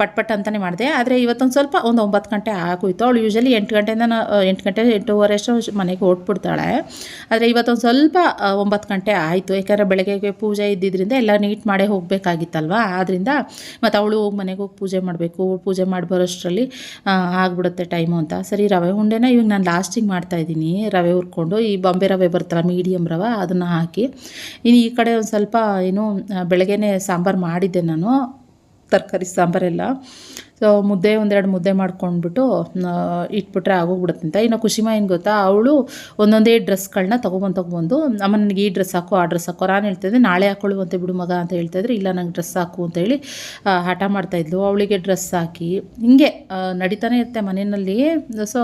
ಪಟ್ ಪಟ್ ಅಂತಲೇ ಮಾಡಿದೆ. ಆದರೆ ಇವತ್ತೊಂದು ಸ್ವಲ್ಪ ಒಂದು ಒಂಬತ್ತು ಗಂಟೆ ಆಗೋಯ್ತು. ಅವಳು ಯೂಶಲಿ ಎಂಟು ಗಂಟೆಯಿಂದ ಎಂಟು ಗಂಟೆ ಎಂಟೂವರೆ ಅಷ್ಟು ಮನೆಗೆ ಓಡ್ಬಿಡ್ತಾಳೆ ಆದರೆ ಇವತ್ತೊಂದು ಸ್ವಲ್ಪ ಒಂಬತ್ತು ಗಂಟೆ ಆಯಿತು. ಯಾಕಂದರೆ ಬೆಳಗ್ಗೆಗೆ ಪೂಜೆ ಇದ್ದಿದ್ದರಿಂದ ಎಲ್ಲ ನೀಟ್ ಮಾಡೇ ಹೋಗಬೇಕಾಗಿತ್ತಲ್ವಾ? ಆದ್ದರಿಂದ ಮತ್ತು ಅವಳು ಹೋಗಿ ಮನೆಗೆ ಹೋಗಿ ಪೂಜೆ ಮಾಡಬೇಕು. ಪೂಜೆ ಮಾಡಿ ಬರೋಷ್ಟರಲ್ಲಿ ಆಗಿಬಿಡುತ್ತೆ ಟೈಮು ಅಂತ. ಸರಿ, ರವೆ ಉಂಡೆನ ಇವಾಗ ನಾನು ಲಾಸ್ಟಿಗೆ ಮಾಡ್ತಾಯಿದ್ದೀನಿ ರವೆ ಹುರ್ಕೊಂಡು, ಈ ಬಾಂಬೆ ರವೆ ಬರ್ತಲ್ಲ ಮೀಡಿಯಮ್ ರವೆ, ಅದನ್ನು ಹಾಕಿ. ಇನ್ನು ಈ ಕಡೆ ಒಂದು ಸ್ವಲ್ಪ, ಏನು ಬೆಳಗ್ಗೆ ಸಾಂಬಾರು ಮಾಡಿದ್ದೆ ನಾನು. ತರಕಾರಿ ಸಾಂಬಾರೆಲ್ಲ. ಸೊ ಮುದ್ದೆ ಒಂದೆರಡು ಮುದ್ದೆ ಮಾಡ್ಕೊಂಡ್ಬಿಟ್ಟು ಇಟ್ಬಿಟ್ರೆ ಆಗೋಗ್ಬಿಡುತ್ತೆ ಅಂತ ಇನ್ನು ಖುಷಿಮ ಏನು ಗೊತ್ತಾ? ಅವಳು ಒಂದೊಂದೇ ಡ್ರೆಸ್ಗಳನ್ನ ತೊಗೊಬಂದು ತೊಗೊಬಂದು ಅಮ್ಮ ನನಗೆ ಈ ಡ್ರೆಸ್ ಹಾಕು, ಆ ಡ್ರೆಸ್ ಹಾಕೋ. ನಾನು ಹೇಳ್ತಿದ್ದೆ ನಾಳೆ ಹಾಕೊಳ್ಳುವಂತೆ ಬಿಡು ಮಗ ಅಂತ ಹೇಳ್ತಾಯಿದ್ರೆ ಇಲ್ಲ, ನಂಗೆ ಡ್ರೆಸ್ ಹಾಕು ಅಂತ ಹೇಳಿ ಹಠ ಮಾಡ್ತಾಯಿದ್ಲು ಅವಳಿಗೆ ಡ್ರೆಸ್ ಹಾಕಿ, ಹಿಂಗೆ ನಡೀತಾನೆ ಇರುತ್ತೆ ಮನೆಯಲ್ಲಿ. ಸೊ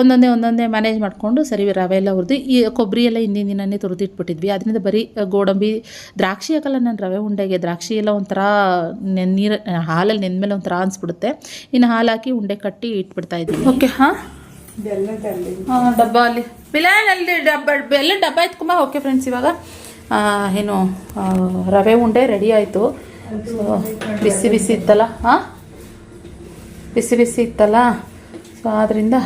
ಒಂದೊಂದೇ ಒಂದೊಂದೇ ಮ್ಯಾನೇಜ್ ಮಾಡಿಕೊಂಡು, ಸರಿ, ರವೆ ಎಲ್ಲ ಹುರಿದು, ಈ ಕೊಬ್ಬರಿ ಎಲ್ಲ ಹಿಂದಿನ ದಿನನೇ ತುರಿದಿಟ್ಬಿಟ್ಟಿದ್ವಿ. ಅದರಿಂದ ಬರೀ ಗೋಡಂಬಿ, ದ್ರಾಕ್ಷಿ ಹಾಕಲ್ಲ, ನಾನು ರವೆ ಉಂಡೆಗೆ ದ್ರಾಕ್ಷಿ ಎಲ್ಲ ಒಂಥರ ನೀರು, ಹಾಲಲ್ಲಿ ನೆನ್ಮೇಲೆ ಒಂಥರ ಅನಿಸ್ಬಿಡುತ್ತೆ. ಇನ್ನು ಹಾಲು ಹಾಕಿ ಉಂಡೆ ಕಟ್ಟಿ ಇಟ್ಬಿಡ್ತಾ ಇದ್ದೀನಿ. ಓಕೆ ಹಾಂ? ಡಬ್ಬ ಅಲ್ಲಿ. ಬಿಲಾನಲ್ಲಿ ಡಬ್ಬ ಎಲ್ಲ ಡಬ್ಬ ಎತ್ಕೊಂಬ ಓಕೆ ಫ್ರೆಂಡ್ಸ್ ಇವಾಗ ಏನು ರವೆ ಉಂಡೆ ರೆಡಿ ಆಯಿತು. ಸೊ ಬಿಸಿ ಬಿಸಿ ಇತ್ತಲ್ಲ? ಹಾಂ? ಬಿಸಿ ಬಿಸಿ ಇತ್ತಲ್ಲ? ಸೊ ಆದ್ದರಿಂದ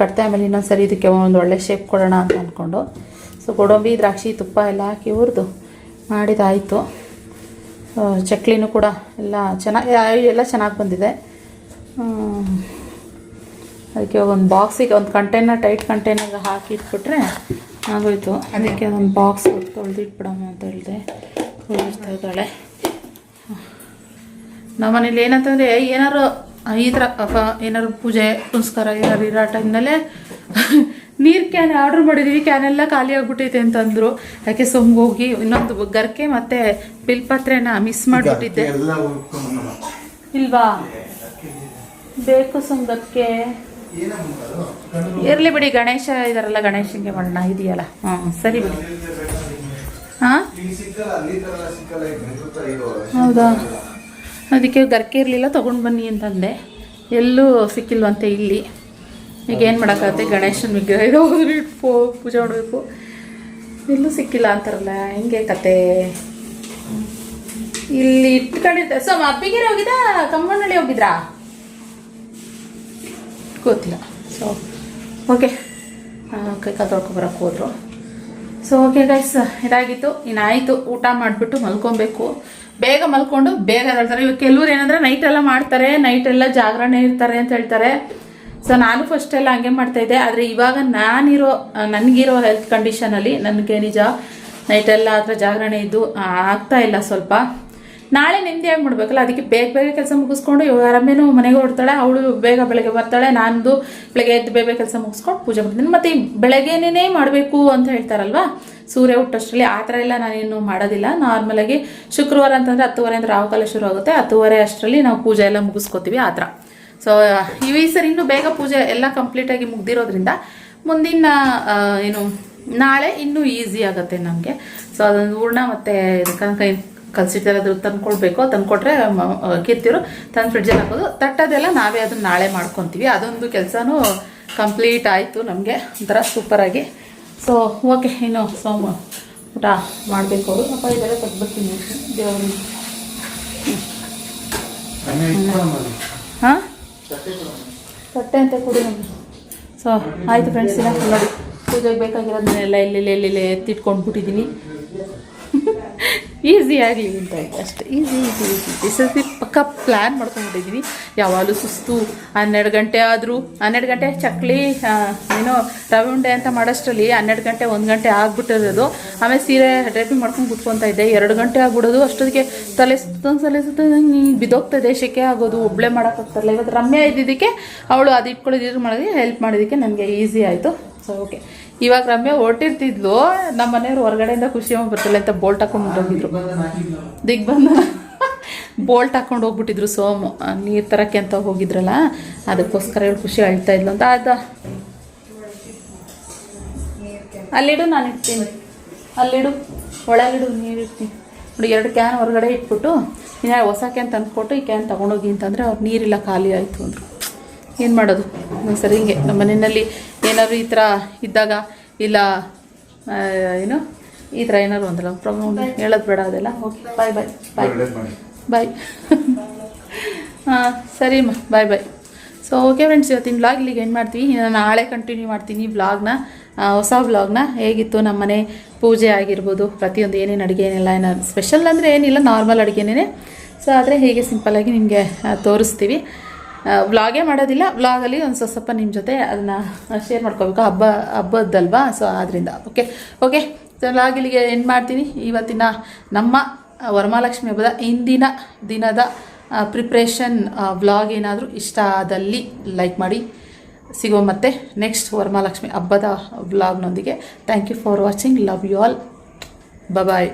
ಕಟ್ತೆ ಆಮೇಲೆ ಇನ್ನೊಂದು ಸರಿ ಇದಕ್ಕೆ ಒಂದು ಒಳ್ಳೆ ಶೇಪ್ ಕೊಡೋಣ ಅಂತ ಅಂದ್ಕೊಂಡು ಸೊ ಗೋಡಂಬಿ ದ್ರಾಕ್ಷಿ ತುಪ್ಪ ಎಲ್ಲ ಹಾಕಿ ಹುರಿದು ಮಾಡಿದಾಯಿತು. ಚಕ್ಲಿನೂ ಕೂಡ ಎಲ್ಲ ಚೆನ್ನಾಗಿ ಎಲ್ಲ ಚೆನ್ನಾಗಿ ಬಂದಿದೆ. ಅದಕ್ಕೆ ಒಂದು ಬಾಕ್ಸಿಗೆ ಒಂದು ಕಂಟೈನರ್ ಟೈಟ್ ಕಂಟೈನರ್ಗೆ ಹಾಕಿ ಇಟ್ಬಿಟ್ರೆ ಆಗೋಯ್ತು. ಅದಕ್ಕೆ ಒಂದು ಬಾಕ್ಸ್ ತೊಳೆದಿಟ್ಬಿಡಮ್ಮ ಅಂತ ಹೇಳಿದೆ. ತೊಳೆದಿರ್ತಾ ಇದ್ದಾಳೆ. ನಮ್ಮ ಮನೇಲಿ ಏನಂತಂದರೆ ಏನಾರು ಈ ಥರ ಏನಾದ್ರು ಪೂಜೆ, ಪುನಸ್ಕಾರ ಏನಾದ್ರು ಇರೋ ಟೈಮ್ನಲ್ಲೇ ನೀರು ಕ್ಯಾನ್ ಆರ್ಡ್ರ್ ಮಾಡಿದ್ದೀವಿ ಕ್ಯಾನ್ ಎಲ್ಲ ಖಾಲಿ ಆಗ್ಬಿಟ್ಟೈತೆ ಅಂತಂದರು. ಯಾಕೆ ಸೊಮ್ಗೆ ಹೋಗಿ ಇನ್ನೊಂದು ಗರ್ಕೆ ಮತ್ತು ಬಿಲ್ಪತ್ರೆನ ಮಿಸ್ ಮಾಡಿಬಿಟ್ಟಿದ್ದೆ. ಇಲ್ವಾ? ಬೇಕು ಸುಮ್ಗಕ್ಕೆ ಇರಲಿ ಬಿಡಿ ಗಣೇಶ ಇದಾರಲ್ಲ ಗಣೇಶಂಗೆ ಮಾಡೋಣ ಇದೆಯಲ್ಲ. ಹಾಂ ಸರಿ ಬಿಡಿ. ಹಾಂ? ಹೌದಾ? ಅದಕ್ಕೆ ಗರ್ಕೆ ಇರಲಿಲ್ಲ ತೊಗೊಂಡು ಬನ್ನಿ ಅಂತಂದೆ. ಎಲ್ಲೂ ಸಿಕ್ಕಿಲ್ವಂತೆ ಇಲ್ಲಿ. ಈಗ ಏನು ಮಾಡೋಕ್ಕಾಗತ್ತೆ? ಗಣೇಶನ ವಿಗ್ರಹ ಇದೆ. ಹೋದ್ರೆ ಪೂಜೆ ಮಾಡಬೇಕು. ಇಲ್ಲೂ ಸಿಕ್ಕಿಲ್ಲ ಅಂತಾರಲ್ಲ ಹೆಂಗೆ ಕತೆ ಇಲ್ಲಿ ಇಟ್ಕೊಂಡಿದ್ದೆ. ಸೊ ಅಬ್ಬಿಗೆರೆ ಹೋಗಿದ್ದ? ಕಮ್ಮನಳ್ಳಿ ಹೋಗಿದ್ರಾ? ಗೊತ್ತಿಲ್ಲ. ಸೊ ಓಕೆ ಕೈ ಕಾಲು ತೊಳ್ಕೊಬರಕ್ಕೆ ಹೋದ್ರು. ಸೊ ಓಕೆ ಗೈಸ್ ಇದಾಗಿತ್ತು. ಇನ್ನಾಯಿತು. ಊಟ ಮಾಡಿಬಿಟ್ಟು ಮಲ್ಕೊಬೇಕು. ಬೇಗ ಮಲ್ಕೊಂಡು ಬೇಗ ಹೇಳ್ತಾರೆ ಇವಾಗ ಕೆಲವ್ರು ಏನಂದ್ರೆ ನೈಟ್ ಎಲ್ಲ ಮಾಡ್ತಾರೆ. ನೈಟ್ ಎಲ್ಲ ಜಾಗರಣೆ ಇರ್ತಾರೆ ಅಂತ ಹೇಳ್ತಾರೆ. ಸೊ ನಾನು ಫಸ್ಟ್ ಎಲ್ಲ ಹಂಗೆ ಮಾಡ್ತಾ ಇದ್ದೆ. ಆದರೆ ಇವಾಗ ನಾನಿರೋ ನನಗಿರೋ ಹೆಲ್ತ್ ಕಂಡೀಷನಲ್ಲಿ ನನಗೆ ನಿಜ ನೈಟೆಲ್ಲ ಆ ಥರ ಜಾಗರಣೆ ಇದ್ದು ಆಗ್ತಾ ಇಲ್ಲ ಸ್ವಲ್ಪ. ನಾಳೆ ನೆಮ್ಮದಿಯಾಗಿ ಮಾಡ್ಬೇಕಲ್ಲ, ಅದಕ್ಕೆ ಬೇಗ ಬೇಗ ಕೆಲಸ ಮುಗಿಸ್ಕೊಂಡು ಇವಾಗ ರಮ್ಯನೂ ಮನೆಗೆ ಹೊಡ್ತಾಳೆ ಅವಳು ಬೇಗ ಬೆಳಗ್ಗೆ ಬರ್ತಾಳೆ ನಾನು ಬೆಳಗ್ಗೆ ಎದ್ದು ಬೇಗ ಕೆಲಸ ಮುಗಿಸ್ಕೊಂಡು ಪೂಜೆ ಮಾಡ್ತೀನಿ. ಮತ್ತು ಬೆಳಗ್ಗೆನೇ ಮಾಡಬೇಕು ಅಂತ ಹೇಳ್ತಾರಲ್ವಾ? ಸೂರ್ಯ ಹುಟ್ಟಷ್ಟರಲ್ಲಿ ಆ ಥರ ಎಲ್ಲ ನಾನೇನು ಮಾಡೋದಿಲ್ಲ. ನಾರ್ಮಲಾಗಿ ಶುಕ್ರವಾರ ಅಂತಂದರೆ ಹತ್ತುವರೆಯಿಂದ ರಾಹುಕಾಲ ಶುರು ಆಗುತ್ತೆ. ಹತ್ತುವರೆ ಅಷ್ಟರಲ್ಲಿ ನಾವು ಪೂಜೆ ಎಲ್ಲ ಮುಗಿಸ್ಕೋತೀವಿ, ಆ ಥರ. ಸೊ ಈ ಸರಿ ಇನ್ನೂ ಬೇಗ ಪೂಜೆ ಎಲ್ಲ ಕಂಪ್ಲೀಟಾಗಿ ಮುಗ್ದಿರೋದ್ರಿಂದ ಮುಂದಿನ ಏನು ನಾಳೆ ಇನ್ನೂ ಈಸಿ ಆಗುತ್ತೆ ನಮಗೆ. ಸೊ ಅದೊಂದು ಹೂರ್ಣ ಮತ್ತೆ ಕೈ ಕಲ್ಸಿಟ್ಟಿರೋದು ತಂದ್ಕೊಡ್ಬೇಕು ತಂದ್ಕೊಟ್ರೆ ಕಿತ್ತಿರು ತಂದು ಫ್ರಿಡ್ಜಲ್ಲಿ ಹಾಕೋದು. ತಟ್ಟದೆಲ್ಲ ನಾವೇ ಅದನ್ನ ನಾಳೆ ಮಾಡ್ಕೊತೀವಿ. ಅದೊಂದು ಕೆಲಸನೂ ಕಂಪ್ಲೀಟ್ ಆಯಿತು ನಮಗೆ. ಒಂಥರ ಸೂಪರಾಗಿ ಸೊ ಓಕೆ ಇನ್ನು ಸೋಮ ಊಟ ಮಾಡಬೇಕು ಅವರು. ಅಪ್ಪ ಇದೆಲ್ಲ ತೆಗ್ದ್ಬಿಡ್ತೀನಿ. ದೇವ್ರಿಗೆ ಹಾಂ? ತಟ್ಟೆ ಅಂತ ಕೊಡಿ ಸೊ ಆಯಿತು ಫ್ರೆಂಡ್ಸ್ ಇಲ್ಲ ನೋಡಿ ಪೂಜೆಗೆ ಬೇಕಾಗಿರೋದನ್ನೆಲ್ಲ ಎಲ್ಲೆಲ್ಲಿ ಇಲ್ಲಿ ಎತ್ತಿಟ್ಕೊಂಡು ಬಿಟ್ಟಿದ್ದೀನಿ ಈಸಿ ಆಗಲಿ ಅಂತ ಅಷ್ಟೇ. ಈಸಿ ಈಸಿ ಈಸಿ ಸರ್ತಿ ಪಕ್ಕ ಪ್ಲ್ಯಾನ್ ಮಾಡ್ಕೊಂಡ್ಬಿಟ್ಟಿದ್ದೀನಿ ಯಾವಾಗಲೂ ಸುಸ್ತು, ಹನ್ನೆರಡು ಗಂಟೆ ಆದರೂ, ಹನ್ನೆರಡು ಗಂಟೆ ಚಕ್ಲಿ ಏನೋ ರವೆ ಉಂಡೆ ಅಂತ ಮಾಡೋಷ್ಟರಲ್ಲಿ ಹನ್ನೆರಡು ಗಂಟೆ, ಒಂದು ಗಂಟೆ ಆಗಿಬಿಟ್ಟಿರೋದು. ಆಮೇಲೆ ಸೀರೆ ಡ್ರೈಪಿಂಗ್ ಮಾಡ್ಕೊಂಡು ಕುತ್ಕೊತಾ ಇದ್ದೆ. ಎರಡು ಗಂಟೆ ಆಗ್ಬಿಡೋದು. ಅಷ್ಟೊತ್ತಿಗೆ ತಲೆ ಸುತ್ತ ತಲೆ ಸುತ್ತ ಬಿದ್ದೋಗ್ತಾ ದೇಶಕ್ಕೆ ಶೆಕೆ ಆಗೋದು ಒಬ್ಬಳೇ ಮಾಡೋಕ್ಕಾಗ್ತಾರಲ್ಲ ಇವತ್ತು ರಮ್ಯಾ ಇದ್ದಿದ್ದಕ್ಕೆ, ಅವಳು ಅದು ಇಟ್ಕೊಳ್ಳೋದು, ಇದ್ರ ಮಾಡೋದಕ್ಕೆ ಹೆಲ್ಪ್ ಮಾಡೋದಕ್ಕೆ ನನಗೆ ಈಸಿ ಆಯಿತು. ಸೊ ಓಕೆ ಇವಾಗ ರಮ್ಯ ಹೊರಟಿರ್ತಿದ್ಲು ನಮ್ಮ ಮನೆಯವ್ರು ಹೊರಗಡೆಯಿಂದ ಖುಷಿ ಬರ್ತಿಲ್ಲ ಅಂತ ಬೋಲ್ಟ್ ಹಾಕೊಂಡು ಹೋಗಿದ್ರು ಬಂದ ಬೋಲ್ಟ್ ಹಾಕೊಂಡು ಹೋಗ್ಬಿಟ್ಟಿದ್ರು ಸೋಮು. ನೀರು ತರಕ್ಕೆ ಅಂತ ಹೋಗಿದ್ರಲ್ಲ, ಅದಕ್ಕೋಸ್ಕರ ಇವಳು ಖುಷಿ ಅಳ್ತಾ ಇದ್ಲು ಅಂತ. ಅದ. ಅಲ್ಲಿಡು, ನಾನು ಇಡ್ತೀನಿ. ಅಲ್ಲಿಡು. ಒಳಗಿಡು ನೀರು ಇಡ್ತೀನಿ. ನೋಡಿ, ಎರಡು ಕ್ಯಾನ್ ಹೊರಗಡೆ ಇಟ್ಬಿಟ್ಟು ಇನ್ನು ಹೊಸ ಕ್ಯಾನ್ ತಂದ್ಕೊಟ್ಟು ಈ ಕ್ಯಾನ್ ತೊಗೊಂಡೋಗಿ ಅಂತಂದರೆ ಅವ್ರು ನೀರಿಲ್ಲ, ಖಾಲಿ ಆಯಿತು ಅಂದರು. ಏನು ಮಾಡೋದು? ಒಂದ್ ಸರಿ ಹಿಂಗೆ. ನಮ್ಮ ಮನೆಯಲ್ಲಿ ಏನಾದ್ರು ಈ ಥರ ಇದ್ದಾಗ ಇಲ್ಲ ಏನು ಈ ಥರ ಏನಾದ್ರು ಒಂದಲ್ಲ ಪ್ರಾಬ್ಲಮ್ ಹೇಳೋದು ಬೇಡ ಅದೆಲ್ಲ. ಓಕೆ ಬಾಯ್ ಬಾಯ್ ಬಾಯ್ ಬಾಯ್ ಹಾಂ ಸರಿ ಅಮ್ಮ. Bye bye so okay friends ಇವತ್ತಿನ ಬ್ಲಾಗ್ ಇಲ್ಲಿಗೆ ಏನು ಮಾಡ್ತೀವಿ. ಇನ್ನು ನಾನು ನಾಳೆ ಕಂಟಿನ್ಯೂ ಮಾಡ್ತೀನಿ ಬ್ಲಾಗ್ನ ಹೊಸ ಬ್ಲಾಗ್ನ ಹೇಗಿತ್ತು ನಮ್ಮ ಮನೆ ಪೂಜೆ ಆಗಿರ್ಬೋದು ಪ್ರತಿಯೊಂದು ಏನೇನು ಅಡುಗೆ ಏನಿಲ್ಲ ಏನಾದ್ರು ಸ್ಪೆಷಲ್ ಅಂದರೆ ಏನಿಲ್ಲ ನಾರ್ಮಲ್ ಅಡುಗೆನೇ ಸೊ ಆದರೆ ಹೀಗೆ ಸಿಂಪಲ್ಲಾಗಿ ನಿಮಗೆ ತೋರಿಸ್ತೀವಿ. ವ್ಲಾಗೇ ಮಾಡೋದಿಲ್ಲ. ವ್ಲಾಗಲ್ಲಿ ಒಂದು ಸ್ವಲ್ಪ ಸ್ವಲ್ಪ ನಿಮ್ಮ ಜೊತೆ ಅದನ್ನು ಶೇರ್ ಮಾಡ್ಕೋಬೇಕು. ಹಬ್ಬ, ಹಬ್ಬದ್ದಲ್ವಾ? ಸೊ ಆದ್ದರಿಂದ ಓಕೆ ಓಕೆ ಸೊ ವ್ಲಾಗ್ ಇಲ್ಲಿಗೆ ಏನು ಮಾಡ್ತೀನಿ. ಇವತ್ತಿನ ನಮ್ಮ ವರಮಹಾಲಕ್ಷ್ಮಿ ಹಬ್ಬದ ಇಂದಿನ ದಿನದ ಪ್ರಿಪ್ರೇಷನ್ ವ್ಲಾಗ್ ಏನಾದರೂ ಇಷ್ಟ ಆದಲ್ಲಿ ಲೈಕ್ ಮಾಡಿ. ಸಿಗೋ ಮತ್ತೆ ನೆಕ್ಸ್ಟ್ ವರಮಹಾಲಕ್ಷ್ಮಿ ಹಬ್ಬದ ವ್ಲಾಗ್ನೊಂದಿಗೆ thank you for watching love you all bye